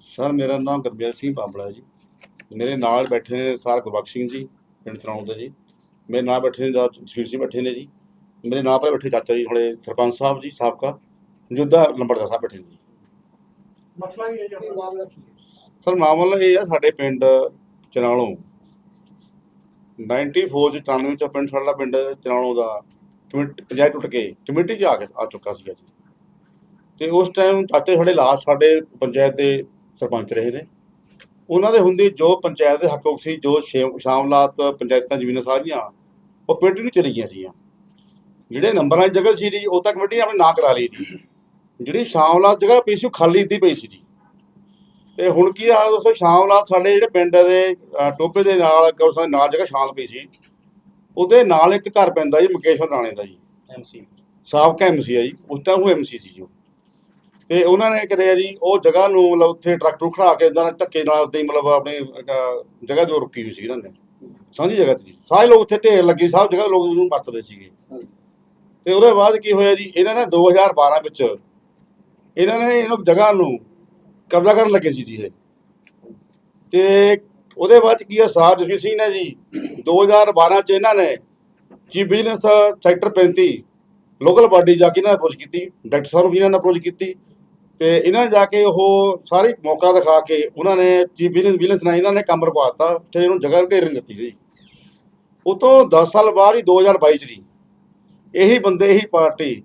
Sir ਮੇਰਾ ਨਾਮ ਗੁਰਮੇਲ ਸਿੰਘ ਪਾਂਬੜਾ ਹੈ ਜੀ। ਮੇਰੇ ਨਾਲ ਬੈਠੇ ਨੇ ਸਰ ਗੁਰਬਖਸ਼ ਸਿੰਘ ਜੀ ਪਿੰਡ ਚਰਾਉਂ ਦੇ ਜੀ। ਮੇਰੇ ਨਾਲ ਬੈਠੇ ਨੇ ਦਾ ਜਸਵੀਰ ਸਿੰਘ ਬੈਠੇ ਨੇ ਜੀ। ਮੇਰੇ ਨਾਲ ਪਰ ਬੈਠੇ ਚਾਚਾ ਜੀ ਹੁਣੇ ਸਰਪੰਚ ਸਾਹਿਬ ਜੀ ਸਾਬਕਾ ਮੌਜੂਦਾ ਲੰਬੜਦਾਰ ਸਾਹਿਬ ਬੈਠੇ ਨੇ ਜੀ। ਮਸਲਾ ਕੀ ਹੈ ਜੀ ਕੀ ਆਪਣਾ? ਮਾਮਲਾ ਕੀ ਹੈ? ਸਰ ਮਾਮਲਾ ਇਹ ਆ ਸਾਡੇ ਪਿੰਡ ਚਨਾਲੋਂ 94 ਚ 94 ਚ ਪਿੰਡ ਸਾਡਾ ਪਿੰਡ ਚਨਾਲੋਂ ਦਾ ਕਮੇਟੀ ਪੰਚਾਇਤ ਟੁੱਟ ਕੇ ਕਮੇਟੀ 'ਚ ਆ ਕੇ ਆ ਚੁੱਕਾ ਸੀਗਾ ਜੀ। ਤੇ ਉਸ ਟਾਈਮ ਚਾਚੇ ਸਾਡੇ ਲਾਸਟ ਸਾਡੇ ਪੰਚਾਇਤ ਦੇ ਸਰਪੰਚ ਰਹੇ ਨੇ। ਉਹਨਾਂ ਦੇ ਹੁੰਦੇ ਜੋ ਪੰਚਾਇਤ ਦੇ ਹੱਕ ਸੀ ਜੋ ਸ਼ਾਮਲਾਤ ਪੰਚਾਇਤਾਂ ਜ਼ਮੀਨਾਂ ਸਾਰੀਆਂ ਉਹ ਕਮੇਟੀ ਨੂੰ ਚਲੀ ਗਈਆਂ ਸੀਗੀਆਂ। ਜਿਹੜੇ ਨੰਬਰਾਂ ਦੀ ਜਗ੍ਹਾ ਸੀ ਜੀ ਉਹ ਤਾਂ ਕਮੇਟੀ ਨੇ ਆਪਣੇ ਨਾਂ ਕਰਾ ਲਈ ਸੀ। ਜਿਹੜੀ ਸ਼ਾਮਲਾਤ ਜਗ੍ਹਾ ਪਈ ਸੀ ਉਹ ਖਾਲੀ ਦੀ ਪਈ ਸੀ ਜੀ ਤੇ ਹੁਣ ਕੀ ਆ ਦੋਸਤੋ ਸ਼ਾਮਲਾਤ ਸਾਡੇ ਜਿਹੜੇ ਪਿੰਡ ਦੇ ਟੋਭੇ ਦੇ ਨਾਲ ਕੌਸਾਂ ਨਾਲ ਜਗ੍ਹਾ ਸ਼ਾਮ ਪਈ ਸੀ। ਉਹਦੇ ਨਾਲ ਇੱਕ ਘਰ ਪੈਂਦਾ ਜੀ ਮੁਕੇਸ਼ਵਰ ਰਾਣੇ ਦਾ ਜੀ। ਐਮਸੀ ਸਾਬਕਾ ਐਮਸੀ ਆ ਜੀ ਉਸ ਟਾਈਮ ਉਹ ਐਮਸੀ ਸੀ ਜੀ। ਤੇ ਉਹਨਾਂ ਨੇ ਕਰਿਆ ਜੀ ਉਹ ਜਗ੍ਹਾ ਨੂੰ ਮਤਲਬ ਉੱਥੇ ਟਰੈਕਟਰ ਖੜਾ ਕੇ ਇਦਾਂ ਧੱਕੇ ਨਾਲ ਉੱਤੇ ਮਤਲਬ ਆਪਣੀ ਅਹ, ਜਗ੍ਹਾ ਜੋ ਰੁਕੀ ਹੋਈ ਸੀ ਇਹਨਾਂ ਨੇ। ਸਾਂਝੀ ਜਗ੍ਹਾ ਤੇ ਜੀ ਸਾਰੇ ਲੋਕ ਉੱਥੇ ਢੇਰ ਲੱਗੇ ਸਭ ਜਗ੍ਹਾ ਲੋਕ ਉਹਨੂੰ ਵਰਤਦੇ ਸੀਗੇ। ਤੇ ਉਹਦੇ ਬਾਅਦ ਕੀ ਹੋਇਆ ਜੀ ਇਹਨਾਂ ਨੇ 2012 ਵਿੱਚ ਇਹਨਾਂ ਨੇ ਇਹਨਾਂ ਜਗ੍ਹਾ ਨੂੰ ਕਬਜ਼ਾ ਕਰਨ ਲੱਗੇ ਸੀ ਜੀ ਇਹ। ਤੇ ਉਹਦੇ ਬਾਅਦ 'ਚ ਕੀ ਆ ਸਾਹਿਬ ਜਸਵੀਰ ਸਿੰਘ ਨੇ ਜੀ 2012 ਚ ਇਹਨਾਂ ਨੇ chief business sector 35 local body ਜਾ ਕੇ ਇਹਨਾਂ ਨੇ ਅਪਰੋਚ ਕੀਤੀ ਡਾਕਟਰ ਸਾਹਿਬ ਨੂੰ ਵੀ ਇਹਨਾਂ ਨੇ ਅਪਰੋਚ ਕੀਤੀ। ਤੇ ਇਹਨਾਂ ਨੇ ਜਾ ਕੇ ਉਹ ਸਾਰੇ ਮੌਕਾ ਦਿਖਾ ਕੇ ਉਹਨਾਂ ਨੇ ਚੀਫ ਬਿਜ਼ਨਸ ਬਿਜ਼ਨਸ ਨਾਲ ਇਹਨਾਂ ਨੇ ਕੰਮ ਰਖਵਾਤਾ ਤੇ ਇਹਨੂੰ ਜਗ੍ਹਾ ਘੇਰਨ ਦਿੱਤੀ ਗਈ। ਉਹ ਤੋਂ 10 ਸਾਲ ਬਾਅਦ ਹੀ 2022 ਚ ਜੀ। ਇਹੀ ਬੰਦੇ, ਇਹੀ ਪਾਰਟੀ।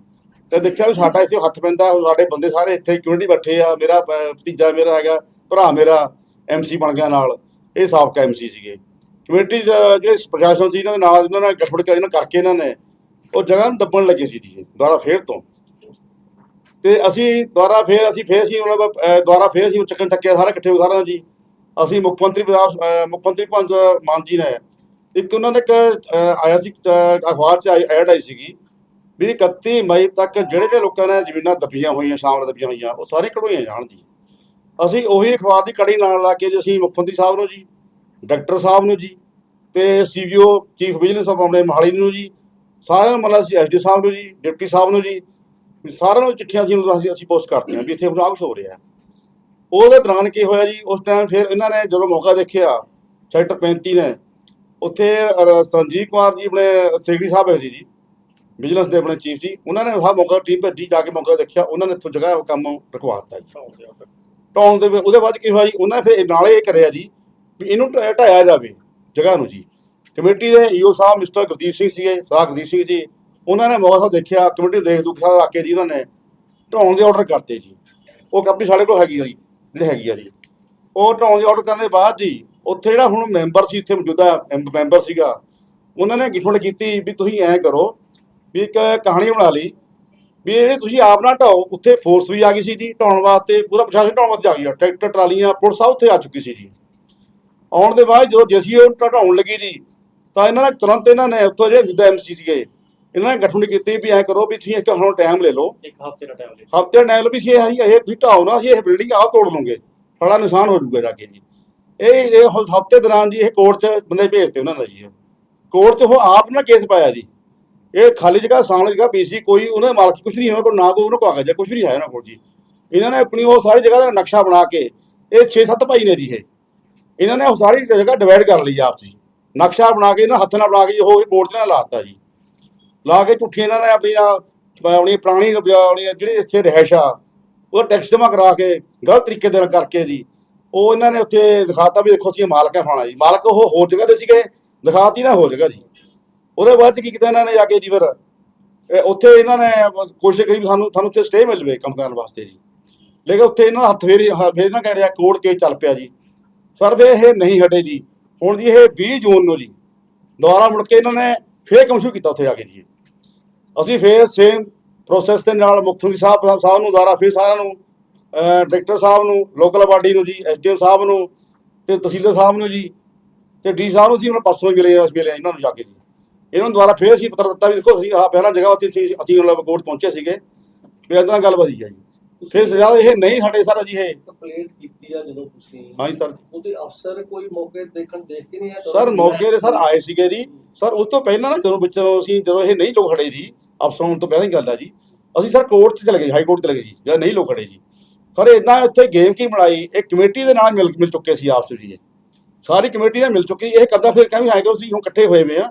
ਤੇ ਦੇਖਿਆ ਵੀ ਸਾਡਾ ਇੱਥੇ ਹੱਥ ਪੈਂਦਾ ਸਾਡੇ ਬੰਦੇ ਸਾਰੇ ਇੱਥੇ ਕਮਿਊਨਿਟੀ ਬੈਠੇ ਆ, ਮੇਰਾ ਭਤੀਜਾ ਮੇਰਾ ਹੈਗਾ, ਭਰਾ ਮੇਰਾ ਐਮਸੀ ਬਣ ਗਿਆ ਨਾਲ। ਇਹ ਸਾਬਕਾ ਐਮਸੀ ਸੀਗੇ। ਕਮੇਟੀ ਜਿਹੜੇ ਪ੍ਰਸ਼ਾਸਨ ਸੀ, ਇਹਨਾਂ ਦੇ ਨਾਲ ਇਹਨਾਂ ਨਾਲ ਗਠਬੜ ਕੇ ਇਹਨਾਂ ਕਰਕੇ ਇਹਨਾਂ ਨੇ ਉਹ ਜਗ੍ਹਾ ਨੂੰ ਦੱਬਣ ਲੱਗੇ ਸੀ ਜੀ, ਦੁਬਾਰਾ ਫੇਰ ਤੋਂ। ਤੇ ਅਸੀਂ ਦੁਬਾਰਾ ਫੇਰ ਅਸੀਂ ਫੇਰ ਅਸੀਂ ਮਤਲਬ ਅਹ, ਦੁਬਾਰਾ ਫੇਰ ਅਸੀਂ ਚੱਕਣ ਚੱਕਿਆ ਸਾਰੇ ਇਕੱਠੇ ਉਦਾਹਰਨ ਜੀ। ਅਸੀਂ ਮੁੱਖ ਮੰਤਰੀ ਪੰਜਾਬ ਮੁੱਖ ਮੰਤਰੀ ਭਗਵੰਤ ਮਾਨ ਜੀ ਨੇ ਇੱਕ ਉਹਨਾਂ ਨੇ ਇੱਕ ਆਇਆ ਸੀ ਅਖਬਾਰ 'ਚ ਐਡ ਆਈ ਸੀਗੀ ਵੀ 31 ਮਈ ਤੱਕ ਜਿਹੜੇ ਜਿਹੜੇ ਲੋਕਾਂ ਨੇ ਜ਼ਮੀਨਾਂ ਦੱਬੀਆਂ ਹੋਈਆਂ ਸ਼ਾਮਲ ਦੱਬੀਆਂ ਹੋਈਆਂ ਉਹ ਸਾਰੇ ਕਢੋਈਆਂ ਜਾਣ ਜੀ। ਅਸੀਂ ਉਹੀ ਅਖਬਾਰ ਦੀ ਕੜੀ ਨਾਲ ਲਾ ਕੇ ਜੀ ਅਸੀਂ ਮੁੱਖ ਮੰਤਰੀ ਸਾਹਿਬ ਨੂੰ ਜੀ ਡਾਕਟਰ ਸਾਹਿਬ ਨੂੰ ਜੀ ਤੇ ਸੀਬੀਓ ਚੀਫ ਵਿਜੀਲੈਂਸ ਆਫ ਆਪਣੇ ਮਹਾਲੀ ਨੂੰ ਜੀ ਸਾਰਿਆਂ ਨੂੰ ਮਤਲਬ ਅਸੀਂ ਐਸਡੀ ਸਾਹਿਬ ਨੂੰ ਜੀ ਡਿਪਟੀ ਸਾਹਿਬ ਨੂੰ ਜੀ ਸਾਰਿਆਂ ਨੂੰ ਚਿੱਠੀਆਂ ਉਹਨਾਂ ਅਸੀਂ ਅਸੀਂ ਪੋਸਟ ਕਰਤੀਆਂ ਵੀ ਇੱਥੇ ਹੁਣ ਆਹ ਕੁਛ ਹੋ ਰਿਹਾ। ਉਹਦੇ ਦੌਰਾਨ ਕੀ ਹੋਇਆ ਜੀ ਉਸ ਟਾਈਮ ਫਿਰ ਇਹਨਾਂ ਨੇ ਜਦੋਂ ਮੌਕਾ ਦੇਖਿਆ ਸੈਕਟਰ 35 ਨੇ ਉੱਥੇ ਸੰਜੀਵ ਕੁਮਾਰ ਜੀ ਆਪਣੇ ਸੈਕਟਰੀ ਸਾਹਿਬ ਹੈ ਸੀ ਜੀ ਵਿਜੀਲੈਂਸ ਦੇ ਆਪਣੇ ਚੀਫ ਜੀ ਉਹਨਾਂ ਨੇ ਆਹ ਮੌਕਾ ਟੀਮ ਭੇਜੀ ਜਾ ਕੇ ਮੌਕਾ ਦੇਖਿਆ ਉਹਨਾਂ ਨੇ ਇੱਥੋਂ ਜਗ੍ਹਾ ਕੰਮ ਰਖਵਾ ਦਿੱਤਾ ਜੀ। ਢਾਉਣ ਦੇ ਉਹਦੇ ਬਾਅਦ ਕੀ ਹੋਇਆ ਜੀ ਉਹਨਾਂ ਨੇ ਫਿਰ ਨਾਲੇ ਇਹ ਕਰਿਆ ਜੀ ਵੀ ਇਹਨੂੰ ਢਾਇਆ ਢਾਇਆ ਜਾਵੇ ਜਗ੍ਹਾ ਨੂੰ ਜੀ। ਕਮੇਟੀ ਦੇ ਈਓ ਸਾਹਿਬ ਮਿਸਟਰ ਗੁਰਦੀਪ ਸਿੰਘ ਸੀਗੇ ਸਾਹ ਗੁਰਦੀਪ ਸਿੰਘ ਜੀ ਉਹਨਾਂ ਨੇ ਮੌਕਾ ਦੇਖਿਆ, ਕਮੇਟੀ ਦੇਖ ਦੁੱਖ ਆ ਕੇ ਜੀ ਉਹਨਾਂ ਨੇ ਢਾਉਣ ਦੇ ਆਰਡਰ ਕਰਤੇ ਜੀ। ਉਹ ਕੰਪਨੀ ਸਾਡੇ ਕੋਲ ਹੈਗੀ ਆ ਜੀ, ਜਿਹੜੇ ਹੈਗੀ ਆ ਜੀ। ਉਹ ਢਾਉਣ ਦੇ ਆਰਡਰ ਕਰਨ ਦੇ ਬਾਅਦ ਜੀ, ਉੱਥੇ ਜਿਹੜਾ ਹੁਣ ਮੈਂਬਰ ਸੀ, ਇੱਥੇ ਮੌਜੂਦਾ ਐਮ- ਮੈਂਬਰ ਸੀਗਾ, ਉਹਨਾਂ ਨੇ ਗਿਠਵੜ ਕੀਤੀ ਵੀ ਤੁਸੀਂ ਐਂ ਕਰੋ, ਵੀ ਇੱਕ ਕਹਾਣੀ ਬਣਾ ਲਈ, ਵੀ ਇਹ ਤੁਸੀਂ ਆਪ ਨਾ ਢਾਓ, ਉੱਥੇ ਫੋਰਸ ਵੀ ਆ ਗਈ ਸੀ ਜੀ, ਢਾਉਣ ਵਾਸਤੇ, ਪੂਰਾ ਪ੍ਰਸ਼ਾਸਨ ਢਾਉਣ ਵਾਸਤੇ ਆ ਗਿਆ ਟਰੈਕਟਰ, ਟਰਾਲੀਆਂ, ਪੁਲਿਸ ਸਭ ਉੱਥੇ ਆ ਚੁੱਕੀ ਸੀ ਜੀ। ਆਉਣ ਦੇ ਬਾਅਦ ਜਦੋਂ ਜੇਸੀ ਉਹ ਢਾਉਣ ਲੱਗੀ ਜੀ, ਤਾਂ ਇਹਨਾਂ ਨੇ ਤੁਰੰਤ ਇਹਨਾਂ ਨੇ ਉੱਥੋਂ ਜਿਹੜੇ ਜਿੱਦਾਂ ਐਮਸੀ ਸੀਗੇ ਇਹਨਾਂ ਨੇ ਗਠਨ ਕੀਤੀ ਵੀ ਐਂ ਕਰੋ ਵੀ ਤੁਸੀਂ ਇੱਕ ਹੁਣ ਟਾਈਮ ਲੈ ਲਓ। ਇੱਕ ਹਫ਼ਤੇ ਦਾ ਟਾਈਮ ਦੇ ਹਫ਼ਤੇ ਨਾਲ ਵੀ ਸੀ ਇਹ ਇਹ ਤੁਸੀਂ ਢਾਓ ਨਾ ਅਸੀਂ ਇਹ ਬਿਲਡਿੰਗ ਆਪ ਤੋੜ ਲਵਾਂਗੇ ਬੜਾ ਨੁਕਸਾਨ ਹੋ ਜਾਊਗਾ ਜਾ ਕੇ ਜੀ। ਇਹ ਇਹ ਹਫ਼ਤੇ ਦੌਰਾਨ ਜੀ ਇਹ ਕੋਰਟ 'ਚ ਬੰਦੇ ਭੇਜਤੇ ਉਹਨਾਂ ਨੇ ਜੀ। ਕੋਰਟ 'ਚ ਉਹ ਆਪ ਨਾ ਕੇਸ ਪਾਇਆ ਜੀ। ਇਹ ਖਾਲੀ ਜਗ੍ਹਾ ਸਾਹਮਣੇ ਜਗ੍ਹਾ ਪੀਸੀ ਕੋਈ ਉਹਨਾਂ ਦੇ ਮਾਲਕੀ ਕੁਝ ਨਹੀਂ ਉਹਨਾਂ ਕੋਲ ਨਾ ਕੋਈ ਉਹਨਾਂ ਕੋਲ ਕਾਗਜ਼ ਕੁਝ ਵੀ ਨਹੀਂ ਹੈ ਉਹਨਾਂ ਕੋਲ ਜੀ। ਇਹਨਾਂ ਨੇ ਆਪਣੀ ਉਹ ਸਾਰੀ ਜਗ੍ਹਾ ਦਾ ਨਕਸ਼ਾ ਬਣਾ ਕੇ ਇਹ 6-7 ਭਾਈ ਨੇ ਜੀ ਇਹ। ਇਹਨਾਂ ਨੇ ਉਹ ਸਾਰੀ ਜਗ੍ਹਾ ਡਿਵਾਈਡ ਕਰ ਲਈ ਆਪਸ ਜੀ ਨਕਸ਼ਾ ਬਣਾ ਕੇ ਇਹਨਾਂ ਹੱਥ ਨਾਲ ਬਣਾ ਕੇ ਉਹ ਕੋਰਟ 'ਚ ਨਾਲ ਲਾਤਾ ਜੀ। ਲਾ ਕੇ ਝੁੱਠੀ ਇਹਨਾਂ ਨੇ ਆਪਣੀਆਂ ਆਪਣੀ ਪੁਰਾਣੀ ਆਪਣੀਆਂ ਜਿਹੜੀ ਇੱਥੇ ਰਹਿਸ਼ ਆ, ਉਹ ਟੈਕਸ ਜਮਾ ਕਰਾ ਕੇ ਗਲਤ ਤਰੀਕੇ ਦੇ ਨਾਲ ਕਰਕੇ ਜੀ, ਉਹ ਇਹਨਾਂ ਨੇ ਉੱਥੇ ਦਿਖਾਤਾ ਵੀ ਦੇਖੋ ਅਸੀਂ ਮਾਲਕ ਹੈ ਫਾਣਾ ਜੀ। ਮਾਲਕ ਉਹ ਹੋਰ ਜਗ੍ਹਾ ਦੇ ਸੀਗੇ, ਦਿਖਾਤੀ ਨਾ ਹੋਰ ਜਗ੍ਹਾ ਜੀ। ਉਹਦੇ ਬਾਅਦ ਚ ਕੀ ਕੀਤਾ ਇਹਨਾਂ ਨੇ ਜਾ ਕੇ ਜੀ ਫਿਰ ਉੱਥੇ ਇਹਨਾਂ ਨੇ ਕੋਸ਼ਿਸ਼ ਕਰੀ ਵੀ ਸਾਨੂੰ ਸਾਨੂੰ ਉੱਥੇ ਸਟੇ ਮਿਲ ਜਵੇ ਕੰਮ ਕਰਨ ਵਾਸਤੇ ਜੀ। ਲੇਕਿਨ ਉੱਥੇ ਇਹਨਾਂ ਦਾ ਹੱਥ ਫੇਰ ਹ- ਫੇਰ ਨਾ ਕਹਿ ਰਿਹਾ, ਕੋਰਟ ਕੇ ਚੱਲ ਪਿਆ ਜੀ। ਸਰ, ਵੀ ਇਹ ਨਹੀਂ ਹਟੇ ਜੀ। ਹੁਣ ਜੀ ਇਹ 20 ਜੂਨ ਨੂੰ ਜੀ, ਦੁਬਾਰਾ ਮੁੜ ਕੇ ਇਹਨਾਂ ਨੇ ਫੇਰ ਕੰਮ ਸ਼ੁਰੂ ਕੀਤਾ ਉੱਥੇ ਜਾ ਕੇ ਜੀ। ਅਸੀਂ ਫੇਰ ਸੇਮ ਪ੍ਰੋਸੈਸ ਦੇ ਨਾਲ ਮੁੱਖ ਮੰਤਰੀ ਸਾਹਿਬ ਸਾਹਿਬ ਨੂੰ ਦੁਬਾਰਾ ਫੇਰ ਸਾਰਿਆਂ ਨੂੰ ਡਾਇਰੈਕਟਰ ਸਾਹਿਬ ਨੂੰ ਲੋਕਲ ਬਾਡੀ ਨੂੰ ਜੀ ਐਸਡੀਐਮ ਸਾਹਿਬ ਨੂੰ ਤੇ ਤਹਿਸੀਲਦਾਰ ਸਾਹਿਬ ਨੂੰ ਜੀ ਤੇ ਡੀ ਸਾਹਿਬ ਨੂੰ ਸੀ ਉਹਨਾਂ ਪਾਸੋਂ ਹੀ ਮਿਲੇ ਆ, ਮਿਲੇ ਇਹਨਾਂ ਨੂੰ ਜਾ ਕੇ ਜੀ। ਇਹਨਾਂ ਨੂੰ ਦੁਬਾਰਾ ਫੇਰ ਅਸੀਂ ਪੱਤਰ ਦਿੱਤਾ ਵੀ ਦੇਖੋ ਅਸੀਂ ਆਹ ਪਹਿਲਾਂ ਜਗ੍ਹਾ ਉੱਤੇ ਅਸੀਂ ਅਸੀਂ ਮਤਲਬ ਕੋਰਟ ਪਹੁੰਚੇ ਸੀਗੇ ਵੀ ਇਦਾਂ ਗੱਲ ਵਧੀ ਆ ਜੀ। ਫਿਰ ਜਦ ਇਹ ਨਹੀਂ ਸਾਡੇ ਸਰ ਜੀ ਇਹ ਕੰਪਲੇਂਟ ਕੀਤੀ ਆ ਜਦੋਂ ਤੁਸੀਂ? ਹਾਂਜੀ ਸਰ। ਉਹਦੇ ਅਫਸਰ ਕੋਈ ਮੌਕੇ ਦੇਖਣ ਦੇਖ ਕੇ ਨਹੀਂ ਆਇਆ ਸਰ ਮੌਕੇ ਦੇ ਸਰ ਆਏ ਸੀਗੇ ਜੀ। ਸਰ ਉਸ ਤੋਂ ਪਹਿਲਾਂ ਨਾ ਜਦੋਂ ਵਿੱਚੋਂ ਅਸੀਂ ਜਦੋਂ ਇਹ ਨਹੀਂ ਲੋਕ ਖੜੇ ਜੀ ਅਫਸਰਾਂ ਤੋਂ ਪਹਿਲਾਂ ਹੀ ਗੱਲ ਆ ਜੀ। ਅਸੀਂ ਸਰ ਕੋਰਟ 'ਚ ਚਲੇ ਗਏ ਹਾਈ ਕੋਰਟ ਚਲੇ ਗਏ ਜੀ ਜਦ ਨਹੀਂ ਲੋਕ ਖੜੇ ਜੀ। ਸਰ ਇਦਾਂ ਇੱਥੇ ਗੇਮ ਕੀ ਬਣਾਈ? ਇਹ ਕਮੇਟੀ ਦੇ ਨਾਲ ਮਿਲ ਮਿਲ ਚੁੱਕੇ ਸੀ ਆਪਸ ਵਿੱਚ ਜੀ। ਸਾਰੀ ਕਮੇਟੀ ਨਾਲ ਮਿਲ ਚੁੱਕੀ। ਇਹ ਕਬਜ਼ਾ ਫਿਰ ਕਹਿੰਦੇ ਆਏ ਕਿ ਅਸੀਂ ਹੁਣ ਇਕੱਠੇ ਹੋਏ ਹੋਏ ਆ।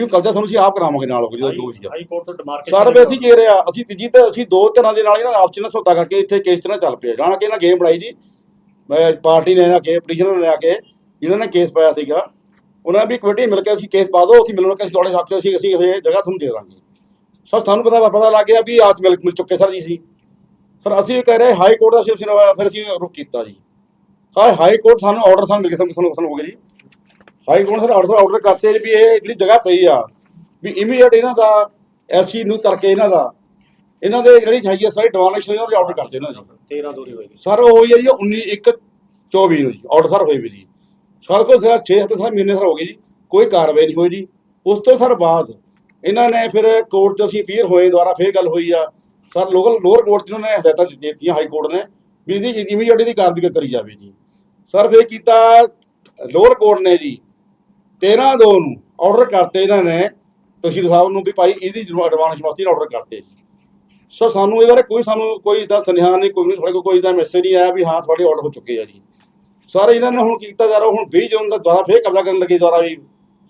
ਵੀ ਕਬਜ਼ਾ ਤੁਹਾਨੂੰ ਅਸੀਂ ਆਪ ਕਰਾਵਾਂਗੇ ਨਾਲ ਹੋ ਜਦੋਂ ਜੋ ਸੀ ਹਾਈ ਕੋਰਟ ਤੋਂ ਡਿਮਾਰਕੇਸ਼ਨ ਸਰ ਵੀ ਅਸੀਂ ਕੀ ਰਿਹਾ ਅਸੀਂ ਤੀਜੀ ਤੇ ਅਸੀਂ ਦੋ ਤਰ੍ਹਾਂ ਦੇ ਨਾਲ ਇਹਨਾਂ ਆਪਸ ਚ ਨਾ ਸੌਦਾ ਕਰਕੇ ਇੱਥੇ ਕੇਸ ਨਾ ਚੱਲ ਪਿਆ ਜਾਣ ਕੇ ਇਹਨਾਂ ਗੇਮ ਬਣਾਈ ਜੀ। ਮੈਂ ਪਾਰਟੀ ਨੇ ਆ ਕੇ ਪਟੀਸ਼ਨ ਨੇ ਆ ਕੇ ਇਹਨਾਂ ਨੇ ਕੇਸ ਪਾਇਆ ਸੀਗਾ। ਉਹਨਾਂ ਨੇ ਵੀ ਕਮੇਟੀ ਮਿਲ ਕੇ ਅਸੀਂ ਕੇਸ ਪਾ ਦੋ ਅਸੀਂ ਮਿਲਣ ਕੇ ਤੁਹਾਡੇ ਹੱਕ ਅਸੀਂ ਅਸੀਂ ਇਹ ਜਗ੍ਹਾ ਤੁਹਾਨੂੰ ਦੇ ਦਾਂਗੇ। ਸਰ ਸਾਨੂੰ ਪਤਾ ਪਤਾ ਲੱਗ ਗਿਆ ਵੀ ਆਜ ਮਿਲ ਮਿਲ ਚੁੱਕੇ ਸਰ ਜੀ ਸੀ। ਪਰ ਅਸੀਂ ਕਹਿ ਰਹੇ ਹਾਈ ਕੋਰਟ ਦਾ ਅਸੀਂ ਫਿਰ ਅਸੀਂ ਰੁਕ ਕੀਤਾ ਜੀ। ਹਾਂ ਹਾਈ ਕੋਰਟ ਸਾਨੂੰ ਆਰਡਰ ਸਾਨੂੰ ਮਿਲ ਸਾਨੂੰ ਸਾਨੂੰ ਹੋ ਗਿਆ ਜੀ। High court sir order order ਕਰਤੇ ਵੀ ਇਹ ਜਿਹੜੀ ਜਗ੍ਹਾ ਪਈ ਆ ਵੀ ਇਮੀਡੀਏਟ ਇਹਨਾਂ ਦਾ ਐਫਸੀ ਨੂੰ ਕਰਕੇ ਇਹਨਾਂ ਦਾ। ਇਹਨਾਂ ਦੇ ਜਿਹੜੀ ਹੈਗੀ ਆ ਸਾਰੀ ਡਿਮਾਂਡੇਸ਼ਨ ਇਹਨਾਂ ਦੇ ਆਰਡਰ ਕਰਤੇ ਇਹਨਾਂ ਜੀ 13 ਦੂਰੀ ਹੋਏਗੀ ਸਰ ਉਹ ਹੋਈ ਹੈ ਜੀ 19 1 24 ਨੂੰ ਜੀ ਆਰਡਰ ਸਰ ਹੋਏ ਵੀ ਜੀ। ਸਰ ਕੋਲ ਸਰ 6 ਹਫ਼ਤੇ ਸਰ ਮਹੀਨੇ ਸਰ ਹੋ ਗਏ ਜੀ ਕੋਈ ਕਾਰਵਾਈ ਨਹੀਂ ਹੋਈ ਜੀ। ਉਸ ਤੋਂ ਸਰ ਬਾਅਦ ਇਹਨਾਂ ਨੇ ਫਿਰ ਕੋਰਟ 'ਚ ਅਸੀਂ ਅਪੀਲ ਹੋਏ ਦੁਆਰਾ ਫੇਰ ਗੱਲ ਹੋਈ ਆ। ਸਰ ਲੋਕਲ ਲੋਅਰ ਕੋਰਟ 'ਚ ਉਹਨਾਂ ਨੇ ਹਦਾਇਤਾਂ ਦਿੱਤੀਆਂ ਹਾਈ ਕੋਰਟ ਨੇ ਵੀ ਇਹਦੀ ਇਮੀਡੀਏਟ ਦੀ ਕਾਰਵਾਈ ਕਰੀ ਜਾਵੇ ਜੀ। ਸਰ ਫੇਰ ਕੀਤਾ ਲੋਅਰ ਕੋਰਟ ਨੇ ਜੀ। 13 ਦੋ ਨੂੰ ਆਰਡਰ ਕਰਤੇ ਇਹਨਾਂ ਨੇ, ਤਹਿਸੀਲ ਸਾਹਿਬ ਨੂੰ ਵੀ ਭਾਈ ਇਹਦੀ ਐਡਵਾਂਸ ਮਸਤੀ ਆਰਡਰ ਕਰਤੇ ਜੀ। ਸਰ ਸਾਨੂੰ ਇਹਦੇ ਬਾਰੇ ਕੋਈ ਸਾਨੂੰ ਕੋਈ ਇਦਾਂ ਸੁਨੇਹਾ ਨਹੀਂ, ਕੋਈ ਸਾਡੇ ਕੋਲ ਕੋਈ ਇਦਾਂ ਮੈਸੇਜ ਨਹੀਂ ਆਇਆ ਵੀ ਹਾਂ ਤੁਹਾਡੇ ਆਰਡਰ ਹੋ ਚੁੱਕੇ ਆ ਜੀ। ਸਰ ਇਹਨਾਂ ਨੇ ਹੁਣ ਕੀਤਾ ਜਾ ਰਿਹਾ, ਹੁਣ 20 ਜੂਨ ਦਾ ਦੁਬਾਰਾ ਫੇਰ ਕਬਜ਼ਾ ਕਰਨ ਲੱਗੇ ਦੁਬਾਰਾ ਵੀ।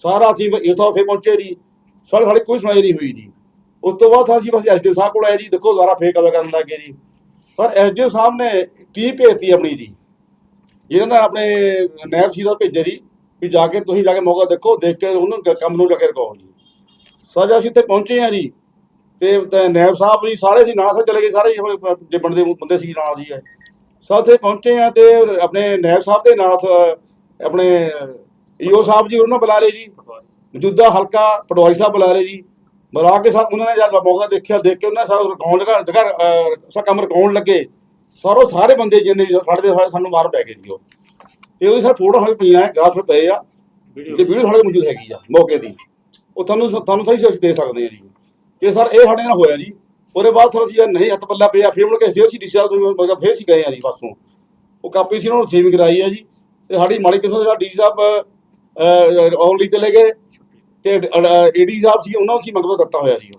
ਸਾਰਾ ਅਸੀਂ ਇਸ ਤੋਂ ਫੇਰ ਪਹੁੰਚੇ ਜੀ। ਸਰ ਸਾਡੇ ਕੋਈ ਸੁਣਾਈ ਨਹੀਂ ਹੋਈ ਜੀ। ਉਸ ਤੋਂ ਬਾਅਦ ਅਸੀਂ ਬਸ ਐਸਡੀ ਸਾਹਿਬ ਕੋਲ ਆਏ ਜੀ, ਦੇਖੋ ਦੁਬਾਰਾ ਫੇਰ ਕਬਜ਼ਾ ਕਰਨ ਲੱਗੇ ਜੀ। ਪਰ ਐਸਡੀ ਸਾਹਿਬ ਨੇ ਟੀਮ ਭੇਜਤੀ ਆਪਣੀ ਜੀ। ਇਹਨਾਂ ਦਾ ਆਪਣੇ ਨੈਬ ਸੀ ਭੇਜਿਆ ਜੀ। ਵੀ ਜਾ ਕੇ ਤੁਸੀਂ ਜਾ ਕੇ ਮੌਕਾ ਦੇਖੋ ਦੇਖ ਕੇ ਉਹਨੂੰ ਕ- ਕੰਮ ਨੂੰ ਜਾ ਕੇ ਰਕਾਓ ਜੀ। ਸਰ ਅਸੀਂ ਇੱਥੇ ਪਹੁੰਚੇ ਆ ਜੀ। ਤੇ ਨੈਬ ਸਾਹਿਬ ਜੀ ਸਾਰੇ ਸੀ ਨਾਲ ਸਰ ਚਲੇ ਗਏ ਸਾਰੇ ਜੇ ਬੰਦੇ ਬੰਦੇ ਸੀ ਨਾਲ ਜੀ ਸਰ ਇੱਥੇ ਪਹੁੰਚੇ ਆ ਤੇ ਆਪਣੇ ਨੈਬ ਸਾਹਿਬ ਦੇ ਨਾਲ ਅ, ਆਪਣੇ ਈਓ ਸਾਹਿਬ ਜੀ ਉਹਨਾਂ ਬੁਲਾ ਲਏ ਜੀ। ਮੌਜੂਦਾ ਹਲਕਾ ਪਟਵਾਰੀ ਸਾਹਿਬ ਬੁਲਾ ਲਏ ਜੀ। ਬੁਲਾ ਕੇ ਸਾਹਿਬ ਉਹਨਾਂ ਨੇ ਜਦ ਮੌਕਾ ਦੇਖਿਆ ਦੇਖ ਕੇ ਉਹਨਾਂ ਨੇ ਸਾਹਿਬ ਰਿਕਾਉਂਡ ਜਗ੍ਹਾ ਜਗ੍ਹਾ ਸਾ ਕੰਮ ਰਿਕਾਉਂਡ ਲੱਗੇ। ਸਾਰੋ ਸਾਰੇ ਬੰਦੇ ਜਿੰਨੇ ਵੀ ਫੜਦੇ ਹੋਏ ਸਾਨੂੰ ਮਾਰ ਪੈ ਗਏ ਜੀ ਉਹ। ਤੇ ਉਹਦੀ ਸਰ ਫੋਟੋ ਹਲੇ ਪਈਆਂ ਹੈ ਗਾਫ ਪਏ ਆ। ਤੇ ਵੀਡੀਓ ਕੋਲ ਮੌਜੂਦ ਹੈਗੀ ਆ ਮੌਕੇ ਦੀ ਉਹ ਤੁਹਾਨੂੰ ਤੁਹਾਨੂੰ ਸਹੀ ਅਸੀਂ ਦੇ ਸਕਦੇ ਆ ਜੀ। ਤੇ ਸਰ ਇਹ ਸਾਡੇ ਨਾਲ ਹੋਇਆ ਜੀ। ਉਹਦੇ ਬਾਅਦ ਫਿਰ ਅਸੀਂ ਨਹੀਂ ਹੱਥ ਪੱਲਾ ਪਿਆ ਫਿਰ ਮੁੜ ਕੇ ਫੇਰ ਸੀ ਡੀਸੀ ਸਾਹਿਬ ਤੋਂ ਫੇਰ ਸੀ ਗਏ ਆ ਜੀ ਪਾਸੋਂ ਉਹ ਕਾਪੀ ਸੀ ਉਹਨਾਂ ਨੂੰ ਸੇਵਿੰਗ ਕਰਾਈ ਆ ਜੀ। ਤੇ ਸਾਡੀ ਮਾੜੀ ਕਿਸਮ ਦਾ ਡੀ ਸਾਹਿਬ ਆਨਲੀ ਚਲੇ ਗਏ। ਤੇ ਏਡੀ ਸਾਹਿਬ ਸੀ ਉਹਨਾਂ ਨੂੰ ਸੀ ਮਗਰੋਂ ਦਿੱਤਾ ਹੋਇਆ ਜੀ।